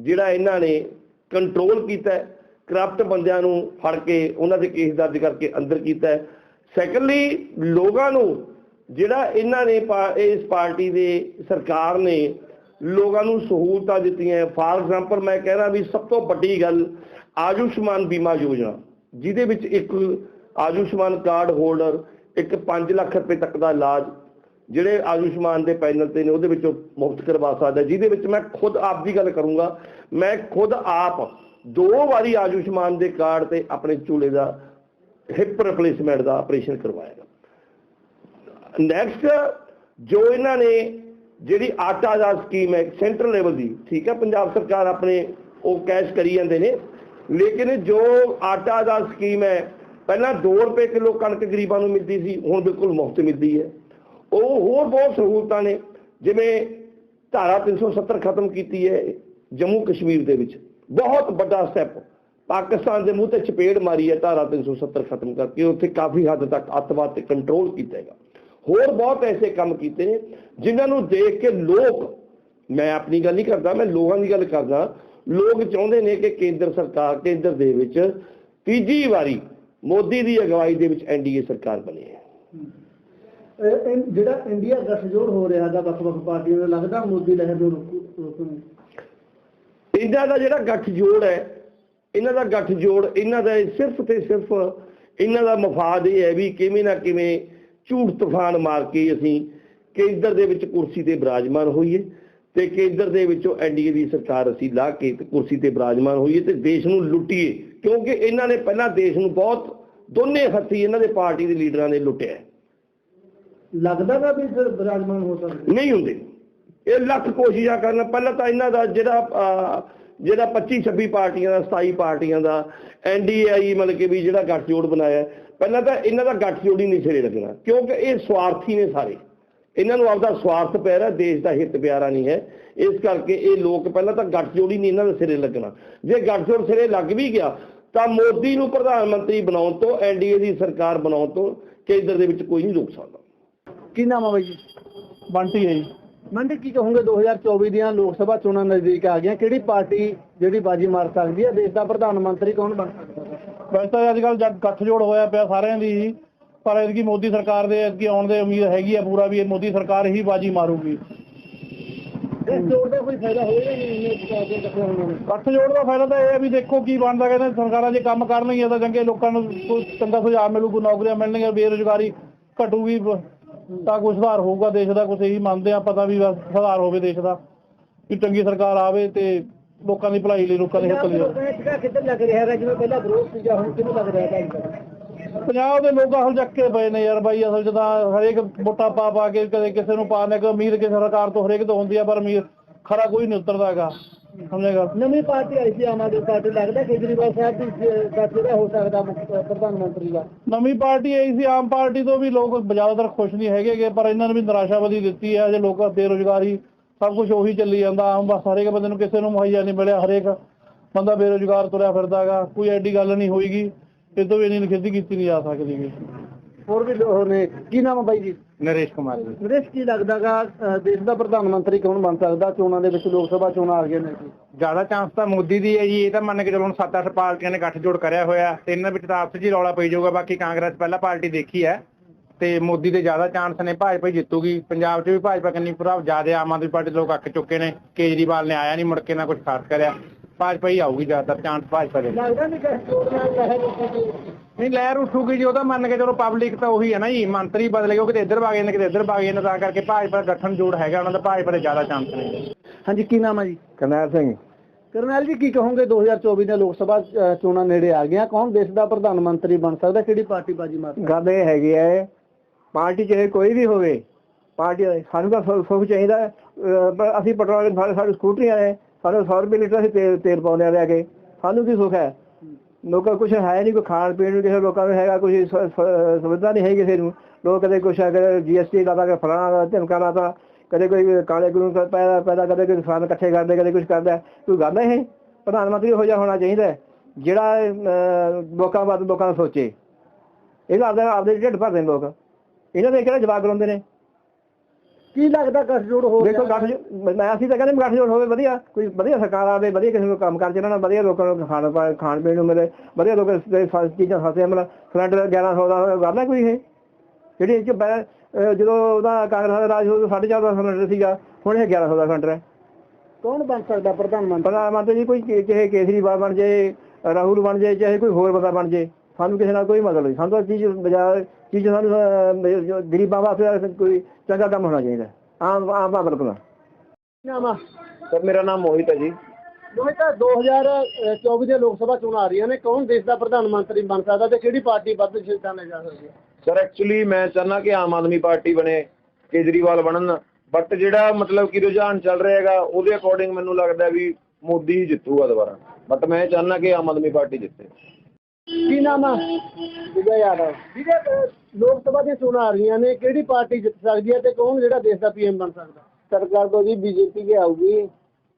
ਜਿਹੜਾ ਇਹਨਾਂ ਨੇ ਕੰਟਰੋਲ ਕੀਤਾ ਕਰਪਟ ਬੰਦਿਆਂ ਨੂੰ ਫੜ ਕੇ ਉਹਨਾਂ ਦੇ ਕੇਸ ਦਰਜ ਕਰਕੇ ਅੰਦਰ ਕੀਤਾ ਹੈ। ਸੈਕੰਡਲੀ ਲੋਕਾਂ ਨੂੰ ਜਿਹੜਾ ਇਹਨਾਂ ਨੇ ਪਾ- ਇਸ ਪਾਰਟੀ ਦੇ ਸਰਕਾਰ ਨੇ ਲੋਕਾਂ ਨੂੰ ਸਹੂਲਤਾਂ ਦਿੱਤੀਆਂ ਫਾਰ ਐਗਜ਼ਾਮਪਲ ਮੈਂ ਕਹਿਣਾ ਵੀ ਸਭ ਤੋਂ ਵੱਡੀ ਗੱਲ ਆਯੁਸ਼ਮਾਨ ਬੀਮਾ ਯੋਜਨਾ, ਜਿਹਦੇ ਵਿੱਚ ਇੱਕ ਆਯੁਸ਼ਮਾਨ ਕਾਰਡ ਹੋਲਡਰ ਇੱਕ 5 ਲੱਖ ਰੁਪਏ ਤੱਕ ਦਾ ਇਲਾਜ ਜਿਹੜੇ ਆਯੁਸ਼ਮਾਨ ਦੇ ਪੈਨਲ ਤੇ ਨੇ, ਉਹਦੇ ਵਿੱਚੋਂ ਮੁਫਤ ਕਰਵਾ ਸਕਦਾ, ਜਿਹਦੇ ਵਿੱਚ ਮੈਂ ਖੁਦ ਆਪ ਦੀ ਗੱਲ ਕਰੂੰਗਾ। ਮੈਂ ਖੁਦ ਆਪ ਦੋ ਵਾਰੀ ਆਯੁਸ਼ਮਾਨ ਦੇ ਕਾਰਡ ਤੇ ਆਪਣੇ ਝੂਲੇ ਦਾ ਹਿਪ ਰਿਪਲੇਸਮੈਂਟ ਦਾ ਆਪਰੇਸ਼ਨ ਕਰਵਾਇਆ। ਨੈਕਸਟ ਜੋ ਇਹਨਾਂ ਨੇ ਜਿਹੜੀ ਆਟਾ ਦਾ ਸਕੀਮ ਹੈ ਸੈਂਟਰਲ ਲੈਵਲ ਦੀ, ਠੀਕ ਹੈ, ਪੰਜਾਬ ਸਰਕਾਰ ਆਪਣੇ ਉਹ ਕੈਸ਼ ਕਰੀ ਜਾਂਦੇ ਨੇ। ਲੇਕਿਨ ਜੋ ਆਟਾ ਦਾ ਸਕੀਮ ਹੈ, ਪਹਿਲਾਂ 2 ਰੁਪਏ ਕਿਲੋ ਕਣਕ ਗਰੀਬਾਂ ਨੂੰ ਮਿਲਦੀ ਸੀ, ਹੁਣ ਬਿਲਕੁਲ ਮੁਫਤ ਮਿਲਦੀ ਹੈ। ਉਹ ਹੋਰ ਬਹੁਤ ਸਹੂਲਤਾਂ ਨੇ। ਜਿਵੇਂ ਧਾਰਾ 370 ਖਤਮ ਕੀਤੀ ਹੈ ਜੰਮੂ ਕਸ਼ਮੀਰ ਦੇ ਵਿੱਚ। ਬਹੁਤ ਵੱਡਾ ਸਟੈਪ ਪਾਕਿਸਤਾਨ ਦੇ ਮੂੰਹ ਤੇ ਚਪੇੜ ਮਾਰੀ ਹੈ ਧਾਰਾ 370 ਖਤਮ ਕਰਕੇ। ਉੱਥੇ ਕਾਫੀ ਹੱਦ ਤੱਕ ਅੱਤਵਾਦ ਤੇ ਕੰਟਰੋਲ ਕੀਤਾ ਹੈਗਾ। ਹੋਰ ਬਹੁਤ ਐਸੇ ਕੰਮ ਕੀਤੇ ਨੇ, ਜਿਨ੍ਹਾਂ ਨੂੰ ਦੇਖ ਕੇ ਲੋਕ, ਮੈਂ ਆਪਣੀ ਗੱਲ ਨਹੀਂ ਕਰਦਾ, ਮੈਂ ਲੋਕਾਂ ਦੀ ਗੱਲ ਕਰਦਾ, ਲੋਕ ਚਾਹੁੰਦੇ ਨੇ ਕਿ ਕੇਂਦਰ ਸਰਕਾਰ, ਕੇਂਦਰ ਦੇ ਵਿੱਚ ਤੀਜੀ ਵਾਰੀ ਮੋਦੀ ਦੀ ਅਗਵਾਈ ਦੇ ਵਿੱਚ ਐਨਡੀਏ ਸਰਕਾਰ ਬਣੀ ਹੈ। ਜਿਹੜਾ ਇੰਡੀਆ ਗੱਠਜੋੜ ਹੋ ਰਿਹਾ ਹੈਗਾ ਵੱਖ-ਵੱਖ ਪਾਰਟੀਆਂ ਦਾ ਲੱਗਦਾ ਮੋਦੀ ਲਹਿਰ ਨੂੰ ਰੋਕੂ ਇਹਨਾਂ ਦਾ ਜਿਹੜਾ ਗੱਠਜੋੜ ਹੈ, ਇਹਨਾਂ ਦਾ ਗੱਠਜੋੜ ਇਹਨਾਂ ਦਾ ਸਿਰਫ ਤੇ ਸਿਰਫ ਇਹਨਾਂ ਦਾ ਮਫਾਦ ਇਹ ਹੈ ਵੀ ਕਿਵੇਂ ਨਾ ਕਿਵੇਂ ਝੂਠ ਤੂਫਾਨ ਮਾਰ ਕੇ ਅਸੀਂ ਕੇਂਦਰ ਦੇ ਵਿੱਚ ਕੁਰਸੀ ਤੇ ਬਿਰਾਜਮਾਨ ਹੋਈਏ ਤੇ ਕੇਂਦਰ ਦੇ ਵਿੱਚੋਂ ਐਨਡੀਏ ਦੀ ਸਰਕਾਰ ਅਸੀਂ ਲਾ ਕੇ ਕੁਰਸੀ ਤੇ ਬਿਰਾਜਮਾਨ ਹੋਈਏ ਤੇ ਦੇਸ਼ ਨੂੰ ਲੁੱਟੀਏ। ਕਿਉਂਕਿ ਇਹਨਾਂ ਨੇ ਪਹਿਲਾਂ ਦੇਸ਼ ਨੂੰ ਬਹੁਤ ਦੋਨੇ ਹੱਥੀ ਇਹਨਾਂ ਦੇ ਪਾਰਟੀ ਦੇ ਲੀਡਰਾਂ ਨੇ ਲੁੱਟਿਆ ਲੱਗਦਾ ਨਾ ਵੀ ਫਿਰ ਬਿਰਾਜਮਾਨ ਹੋ ਸਕਦੇ? ਨਹੀਂ ਹੁੰਦੇ। ਇਹ ਲੱਖ ਕੋਸ਼ਿਸ਼ਾਂ ਕਰਨ। ਪਹਿਲਾਂ ਤਾਂ ਇਹਨਾਂ ਦਾ ਜਿਹੜਾ ਜਿਹੜਾ 25 26 ਪਾਰਟੀਆਂ ਦਾ 27 ਪਾਰਟੀਆਂ ਦਾ ਐਨਡੀਆਈ ਮਤਲਬ ਕਿ ਵੀ ਜਿਹੜਾ ਗੱਠਜੋੜ ਬਣਾਇਆ, ਪਹਿਲਾਂ ਤਾਂ ਇਹਨਾਂ ਦਾ ਗੱਠਜੋੜ ਹੀ ਨਹੀਂ ਸਿਰੇ ਲੱਗਣਾ। ਕਿਉਂਕਿ ਇਹ ਸਵਾਰਥੀ ਨੇ ਸਾਰੇ। ਇਹਨਾਂ ਨੂੰ ਆਪਦਾ ਸਵਾਰਥ ਪੈ ਰਿਹਾ ਦੇਸ਼ ਦਾ ਹਿੱਤ ਪਿਆਰਾ ਨਹੀਂ ਹੈ। ਇਸ ਕਰਕੇ ਇਹ ਲੋਕ ਪਹਿਲਾਂ ਤਾਂ ਗੱਠਜੋੜ ਹੀ ਨਹੀਂ ਇਹਨਾਂ ਦੇ ਸਿਰੇ ਲੱਗਣਾ। ਜੇ ਗੱਠਜੋੜ ਸਿਰੇ ਲੱਗ ਵੀ ਗਿਆ, ਤਾਂ ਮੋਦੀ ਨੂੰ ਪ੍ਰਧਾਨ ਮੰਤਰੀ ਬਣਾਉਣ ਤੋਂ ਐਨਡੀਏ ਦੀ ਸਰਕਾਰ ਬਣਾਉਣ ਤੋਂ, ਕੇਂਦਰ ਦੇ ਵਿੱਚ ਕੋਈ ਨਹੀਂ ਰੋਕ ਸਕਦਾ। ਕੀ ਨਾਮ ਆ ਬਾਈ ਜੀ? ਬੰਟੀ ਹੈ ਜੀ। ਮੰਡੀ ਕੀ ਕਹੋਗੇ 2024 ਦੀਆਂ ਲੋਕ ਸਭਾ ਚੋਣਾਂ ਨਜ਼ਦੀਕ ਆ ਗਈਆਂ ਕਿਹੜੀ ਪਾਰਟੀ ਜਿਹੜੀ ਬਾਜੀ ਮਾਰ ਸਕਦੀ ਹੈ ਦੇਸ਼ ਦਾ ਪ੍ਰਧਾਨ ਮੰਤਰੀ ਕੌਣ ਬਣ ਸਕਦਾ? ਵੈਸੇ ਤਾਂ ਅੱਜ ਕੱਲ ਜਦ ਗੱਠਜੋੜ ਹੋਇਆ ਪਿਆ ਸਾਰਿਆਂ ਦੀ। ਪਰ ਇਸਕੀ ਮੋਦੀ ਸਰਕਾਰ ਦੇ ਅੱਗੇ ਆਉਣ ਦੇ ਉਮੀਦ ਹੈਗੀ ਆ ਪੂਰਾ ਵੀ ਇਹ ਮੋਦੀ ਸਰਕਾਰ ਹੀ ਬਾਜੀ ਮਾਰੂਗੀ। ਇਸ ਜੋੜ ਦਾ ਕੋਈ ਫਾਇਦਾ ਹੋਏਗਾ ਨਹੀਂ ਇਕੱਠੇ ਗੱਠਜੋੜ ਦਾ ਫਾਇਦਾ ਤਾਂ ਇਹ ਹੈ ਵੀ ਦੇਖੋ ਕੀ ਬਣਦਾ ਕਹਿੰਦੇ ਸਰਕਾਰਾਂ ਜੇ ਕੰਮ ਕਰਨਗੀਆਂ ਤਾਂ ਚੰਗੇ ਲੋਕਾਂ ਨੂੰ ਕੋਈ ਚੰਗਾ ਸੁਝਾਅ ਮਿਲੂਗਾ ਨੌਕਰੀਆਂ ਮਿਲਣਗੀਆਂ ਬੇਰੁਜ਼ਗਾਰੀ ਘਟੂਗੀ ਤਾਂ ਕੋਈ ਸੁਧਾਰ ਹੋਊਗਾ ਦੇਸ਼ ਦਾ ਕੁਝ ਇਹੀ ਮੰਨਦੇ ਆ ਪਤਾ ਵੀ ਬਸ ਸੁਧਾਰ ਹੋਵੇ ਦੇਸ਼ ਦਾ। ਵੀ ਚੰਗੀ ਸਰਕਾਰ ਆਵੇ ਤੇ ਲੋਕਾਂ ਦੀ ਭਲਾਈ ਲਈ ਲੋਕਾਂ ਦੇ ਹਿੱਤ ਲਈ ਹੋਵੇ। ਲੋਕਾਂ ਕਿੱਧਰ ਲੱਗ ਰਿਹਾ ਹੈ? ਜਿਵੇਂ ਪਹਿਲਾਂ ਵਿਰੋਧ ਸੀਗਾ ਹੁਣ ਕਿਹਨੂੰ ਲੱਗ ਰਿਹਾ ਹੈ ਪੰਜਾਬ ਦੇ ਲੋਕ ਅਸਲ ਚੱਕੇ ਪਏ ਨੇ ਯਾਰ ਬਾਈ ਅਸਲ ਚ ਤਾਂ ਹਰੇਕ ਵੋਟਾਂ ਪਾ ਪਾ ਕੇ ਕਦੇ ਕਿਸੇ ਨੂੰ ਪਾਣੇ ਕਿ ਉਮੀਦ ਕਿਸੇ ਸਰਕਾਰ ਤੋਂ ਹਰੇਕ ਤੋਂ ਹੁੰਦੀ ਆ ਪਰ ਉਮੀਦ ਖਰਾ ਕੋਈ ਨਹੀਂ ਉਤਰਦਾ ਹੈਗਾ। ਸਮਝੇਗਾ ਨਵੀਂ ਪਾਰਟੀ ਆਈ ਸੀ ਆਮ ਆਦਮੀ ਪਾਰਟੀ ਲੱਗਦਾ ਕੇਜਰੀਵਾਲ ਸਾਹਿਬ ਦੀ ਸਾਥੀ ਦਾ ਹੋ ਸਕਦਾ ਮੁੱਖ ਪ੍ਰਧਾਨ ਮੰਤਰੀ ਦਾ। ਨਵੀਂ ਪਾਰਟੀ ਆਈ ਸੀ ਆਮ ਪਾਰਟੀ ਤੋਂ ਵੀ ਲੋਕ ਜ਼ਿਆਦਾਤਰ ਖੁਸ਼ ਨਹੀਂ ਹੈਗੇਗੇ ਪਰ ਇਹਨਾਂ ਨੇ ਵੀ ਨਿਰਾਸ਼ਾਵਾਦੀ ਦਿੱਤੀ ਹੈ ਜੇ ਲੋਕਾਂ ਬੇਰੁਜ਼ਗਾਰੀ ਸਭ ਕੁਝ ਉਹੀ ਚੱਲੀ ਜਾਂਦਾ ਆਮ ਬਸ ਹਰੇਕ ਬੰਦੇ ਨੂੰ ਕਿਸੇ ਨੂੰ ਮੁਹੱਈਆ ਨਹੀਂ ਮਿਲਿਆ ਹਰੇਕ ਬੰਦਾ ਬੇਰੁਜ਼ਗਾਰ ਤੁਰਿਆ ਫਿਰਦਾਗਾ ਕੋਈ ਐਡੀ ਗੱਲ ਨਹੀਂ ਹੋਈਗੀ ਇਹ ਤੋਂ ਵੀ ਇੰਨੀ ਨਿਖੇਧੀ ਕੀਤੀ ਨਹੀਂ ਜਾ ਸਕਦੀ। ਹੋਰ ਵੀ ਹੋਰ ਨੇ ਕੀ ਨਾਮ ਹੈ ਬਾਈ ਜੀ? ਨਰੇਸ਼ ਕੁਮਾਰ ਜੀ। ਨਰੇਸ਼ ਕੀ ਲੱਗਦਾਗਾ ਦੇਸ਼ ਦਾ ਪ੍ਰਧਾਨ ਮੰਤਰੀ ਕੌਣ ਬਣ ਸਕਦਾ? ਚੋਣਾਂ ਦੇ ਵਿੱਚ ਲੋਕ ਸਭਾ ਚੋਣਾਂ ਆ ਗਈਆਂ ਨੇ ਜੀ। ਜ਼ਿਆਦਾ ਚਾਂਸ ਤਾਂ ਮੋਦੀ ਦੀ ਹੈ ਜੀ ਇਹ ਤਾਂ ਮੰਨ ਕੇ ਚਲੋ ਹੁਣ 7-8 ਪਾਰਟੀਆਂ ਨੇ ਗੱਠਜੋੜ ਕਰਿਆ ਹੋਇਆ। ਤੇ ਇਹਨਾਂ ਵਿੱਚ ਤਾਂ ਆਪਸ ਹੀ ਰੌਲਾ ਪਈ ਜਾਊਗਾ ਬਾਕੀ ਕਾਂਗਰਸ ਪਹਿਲਾਂ ਪਾਰਟੀ ਦੇਖੀ ਹੈ। ਤੇ ਮੋਦੀ ਦੇ ਜ਼ਿਆਦਾ ਚਾਂਸ ਨੇ ਭਾਜਪਾ ਹੀ ਜਿੱਤੂਗੀ। ਪੰਜਾਬ 'ਚ ਵੀ ਭਾਜਪਾ ਕੰਨੀ ਪੂਰਾ ਜ਼ਿਆਦਾ ਆਮ ਆਦਮੀ ਪਾਰਟੀ ਲੋਕ ਅੱਕ ਚੁੱਕੇ ਨੇ। ਕੇਜਰੀਵਾਲ ਨੇ ਆਇਆ ਨਹੀਂ ਮੁੜ ਕੇ ਨਾ ਕੁਝ ਖਾਸ ਕਰਿਆ। ਭਾਜਪਾ ਹੀ ਆਊਗੀ ਜ਼ਿਆਦਾਤਰ ਚਾਂਸ ਭਾਜਪਾ ਦੇ। ਲੱਗਦਾ ਨਹੀਂ ਲਹਿਰ ਉੱਠੇਗੀ ਨਹੀਂ ਲਹਿਰ ਉੱਠੂਗੀ ਜੀ ਉਹ ਤਾਂ ਮੰਨ ਕੇ ਚਲੋ ਪਬਲਿਕ ਤਾਂ ਉਹੀ ਹੈ ਨਾ ਜੀ ਮੰਤਰੀ ਬਦਲੇ ਗਏ ਉਹ ਕਿਤੇ ਇੱਧਰ ਭਾਗੇ ਨੇ ਕਿਤੇ ਇੱਧਰ ਭਾਗੇ ਨੇ ਤਾਂ ਕਰਕੇ ਭਾਜਪਾ ਦਾ ਗਠਨ ਜੋੜ ਹੈਗਾ ਉਹਨਾਂ ਦਾ ਭਾਜਪਾ ਦੇ ਜ਼ਿਆਦਾ ਚਾਂਸ ਨੇ। ਹਾਂਜੀ ਕੀ ਨਾਮ ਹੈ ਜੀ? ਕਰਨੈਲ ਸਿੰਘ। ਕਰਨੈਲ ਜੀ ਕੀ ਕਹੋਗੇ 2024 ਦੀਆਂ ਲੋਕ ਸਭਾ ਚੋਣਾਂ ਨੇੜੇ ਆ ਗਈਆਂ ਕੌਣ ਦੇਸ਼ ਦਾ ਪ੍ਰਧਾਨ ਮੰਤਰੀ ਬਣ ਸਕਦਾ ਕਿਹੜੀ ਪਾਰਟੀ ਬਾਜੀ ਮਾਰ ਗੱਲ ਇਹ ਹੈਗੀ ਹੈ ਪਾਰਟੀ ਚਾਹੇ ਕੋਈ ਵੀ ਹੋਵੇ ਪਾਰਟੀ ਸਾਨੂੰ ਤਾਂ ਸੁੱਖ ਚਾਹੀਦਾ ਅਸੀਂ ਪੈਟਰੋਲ ਸਾਡੇ ਸਾਡੇ ਸਕੂਟਰੀਆਂ ਨੇ ਸਾਨੂੰ 100 ਰੁਪਏ ਲੀਟਰ ਅਸੀਂ ਤੇਲ ਤੇਲ ਪਾਉਂਦੇ ਆ ਲੈ ਕੇ। ਸਾਨੂੰ ਕੀ ਸੁੱਖ ਹੈ? ਲੋਕਾਂ ਕੁਝ ਹੈ ਨਹੀਂ ਕੋਈ ਖਾਣ ਪੀਣ ਨੂੰ ਕਿਸੇ ਲੋਕਾਂ ਨੂੰ ਹੈਗਾ ਕੋਈ ਸੁਵਿਧਾ ਨਹੀਂ ਹੈ ਕਿਸੇ ਨੂੰ। ਲੋਕ ਕਦੇ ਕੁਛ ਅਗਰ ਜੀਐਸਟੀ ਲਾਦਾ ਕਿ ਫਲਾਣਾ ਦਾ ਧਮਕਾ ਲਾਤਾ ਕਦੇ ਕੋਈ ਕਾਲੇ ਗੁਰੂ ਦਾ ਪੈਦਾ ਪੈਦਾ ਕਦੇ ਕੋਈ ਫੰਡ ਇਕੱਠੇ ਕਰਦੇ ਕਦੇ ਕੁਝ ਕਰਦਾ ਕੋਈ ਗੱਲ ਹੈ ਇਹ? ਪ੍ਰਧਾਨ ਮੰਤਰੀ ਹੋ ਜਾ ਹੋਣਾ ਚਾਹੀਦਾ ਜਿਹੜਾ ਲੋਕਾਂ ਬਾਰੇ ਲੋਕਾਂ ਦਾ ਸੋਚੇ। ਇਹ ਆਪਦੇ ਆਪਦੇ ਢਿੱਡ ਭਰਦੇ ਨੇ ਲੋਕ। ਇਹਨਾਂ ਦੇ ਕਿਹੜਾ ਜਵਾਬ ਕਰਾਉਂਦੇ ਨੇ? ਕੀ ਲੱਗਦਾ ਗੱਠਜੋੜ ਹੋ ਦੇਖੋ ਗੱਠ ਮੈਂ ਅਸੀਂ ਤਾਂ ਕਹਿੰਦੇ ਗੱਠਜੋੜ ਹੋਵੇ ਵਧੀਆ। ਕੋਈ ਵਧੀਆ ਸਰਕਾਰ ਆਵੇ ਵਧੀਆ ਕਿਸੇ ਨੂੰ ਕੰਮ ਕਰ ਜਿਹਨਾਂ ਨਾਲ ਵਧੀਆ ਲੋਕਾਂ ਨੂੰ ਖਾਣ ਪਾ- ਖਾਣ ਪੀਣ ਨੂੰ ਮਿਲੇ ਵਧੀਆ ਲੋਕ ਦੇ ਚੀਜ਼ਾਂ ਸਸਤੀਆਂ ਮਿਲਣ ਸਿਲੰਡਰ 1100 ਦਾ ਗੱਲ ਹੈ ਕੋਈ ਇਹ? ਜਿਹੜੀ ਇਹ 'ਚ ਅਹ, ਜਦੋਂ ਉਹਦਾ ਕਾਂਗਰਸ ਦਾ ਰਾਜ ਹੋਇਆ 4.5 ਦਾ ਸਿਲੰਡਰ ਸੀਗਾ ਹੁਣ ਇਹ 1100 ਦਾ ਸਿਲੰਡਰ ਹੈ। ਕੌਣ ਬਣ ਸਕਦਾ ਪ੍ਰਧਾਨ ਮੰਤਰੀ? ਪ੍ਰਧਾਨ ਮੰਤਰੀ ਜੀ ਕੋਈ ਕਿ- ਚਾਹੇ ਕੇਸਰੀਵਾਲ ਬਣ ਜਾਏ ਰਾਹੁਲ ਬਣ ਜਾਏ ਚਾਹੇ ਕੋਈ ਹੋਰ ਬੰਦਾ ਬਣ ਜਾਏ ਸਾਨੂੰ ਕਿਸੇ ਨਾਲ ਕੋਈ ਮਤਲਬ ਨਹੀਂ। ਸਾਨੂੰ ਤਾਂ ਚੀਜ਼ ਬਾਜ਼ਾਰ ਚੀਜ਼ ਸਾਨੂੰ ਅਹ, ਜੋ ਗਰੀਬਾਂ ਵਾਸਤੇ ਕੋਈ ਚੰਗਾ ਕੰਮ ਹੋਣਾ ਚਾਹੀਦਾ। ਆਮ ਆਮ ਪਬਲਿਕ ਦਾ ਨਾਮ ਸਰ ਮੇਰਾ ਨਾਮ ਮੋਹਿਤ ਹੈ ਜੀ। ਮੋਹਿਤ 2024 ਦੀਆਂ ਲੋਕ ਸਭਾ ਚੋਣਾਂ ਆ ਰਹੀਆਂ ਨੇ। ਕੌਣ ਦੇਸ਼ ਦਾ ਪ੍ਰਧਾਨ ਮੰਤਰੀ ਬਣ ਸਕਦਾ ਤੇ ਕਿਹੜੀ ਪਾਰਟੀ ਵੱਧ ਸੀਟਾਂ ਲੈ ਜਾ ਸਕਦੀ ਹੈ? ਸਰ ਐਕਚੁਅਲੀ ਮੈਂ ਚਾਹੁੰਦਾ ਕਿ ਆਮ ਆਦਮੀ ਪਾਰਟੀ ਬਣੇ ਕੇਜਰੀਵਾਲ ਬਣਨ। ਬਟ ਜਿਹੜਾ ਮਤਲਬ ਕਿ ਰੁਝਾਨ ਚੱਲ ਰਿਹਾ ਹੈਗਾ ਉਹਦੇ ਅਕੋਰਡਿੰਗ ਮੈਨੂੰ ਲੱਗਦਾ ਵੀ ਮੋਦੀ ਜਿੱਤੂਗਾ ਦੁਬਾਰਾ। ਬਟ ਮੈਂ ਚਾਹੁੰਦਾ ਕਿ ਆਮ ਆਦਮੀ ਪਾਰਟੀ ਜਿੱਤੇ। ਕੀ ਨਾਮ ਆ ਵਿਜੇ ਯਾਦਵ ਵਿਜੇ ਅ, ਲੋਕ ਸਭਾ ਦੀਆਂ ਚੋਣਾਂ ਆ ਰਹੀਆਂ ਨੇ ਕਿਹੜੀ ਪਾਰਟੀ ਜਿੱਤ ਸਕਦੀ ਹੈ ਤੇ ਕੌਣ ਜਿਹੜਾ ਦੇਸ਼ ਦਾ पीएम बन सकता सरकार तो जी बीजेपी की आऊगी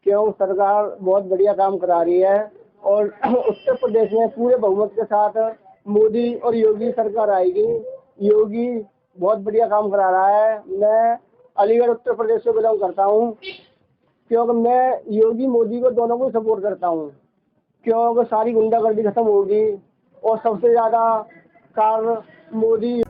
क्यों सरकार बहुत बढ़िया काम करा रही है और उत्तर प्रदेश में पूरे बहुमत के साथ मोदी और योगी सरकार आएगी योगी बहुत बढ़िया काम करा रहा है मैं अलीगढ़ उत्तर प्रदेश से बिलोंग करता हूँ क्योंकि मैं योगी मोदी को दोनों को सपोर्ट करता हूँ क्योंकि सारी गुंडागर्दी खत्म होगी और सबसे ज्यादा कारण मोदी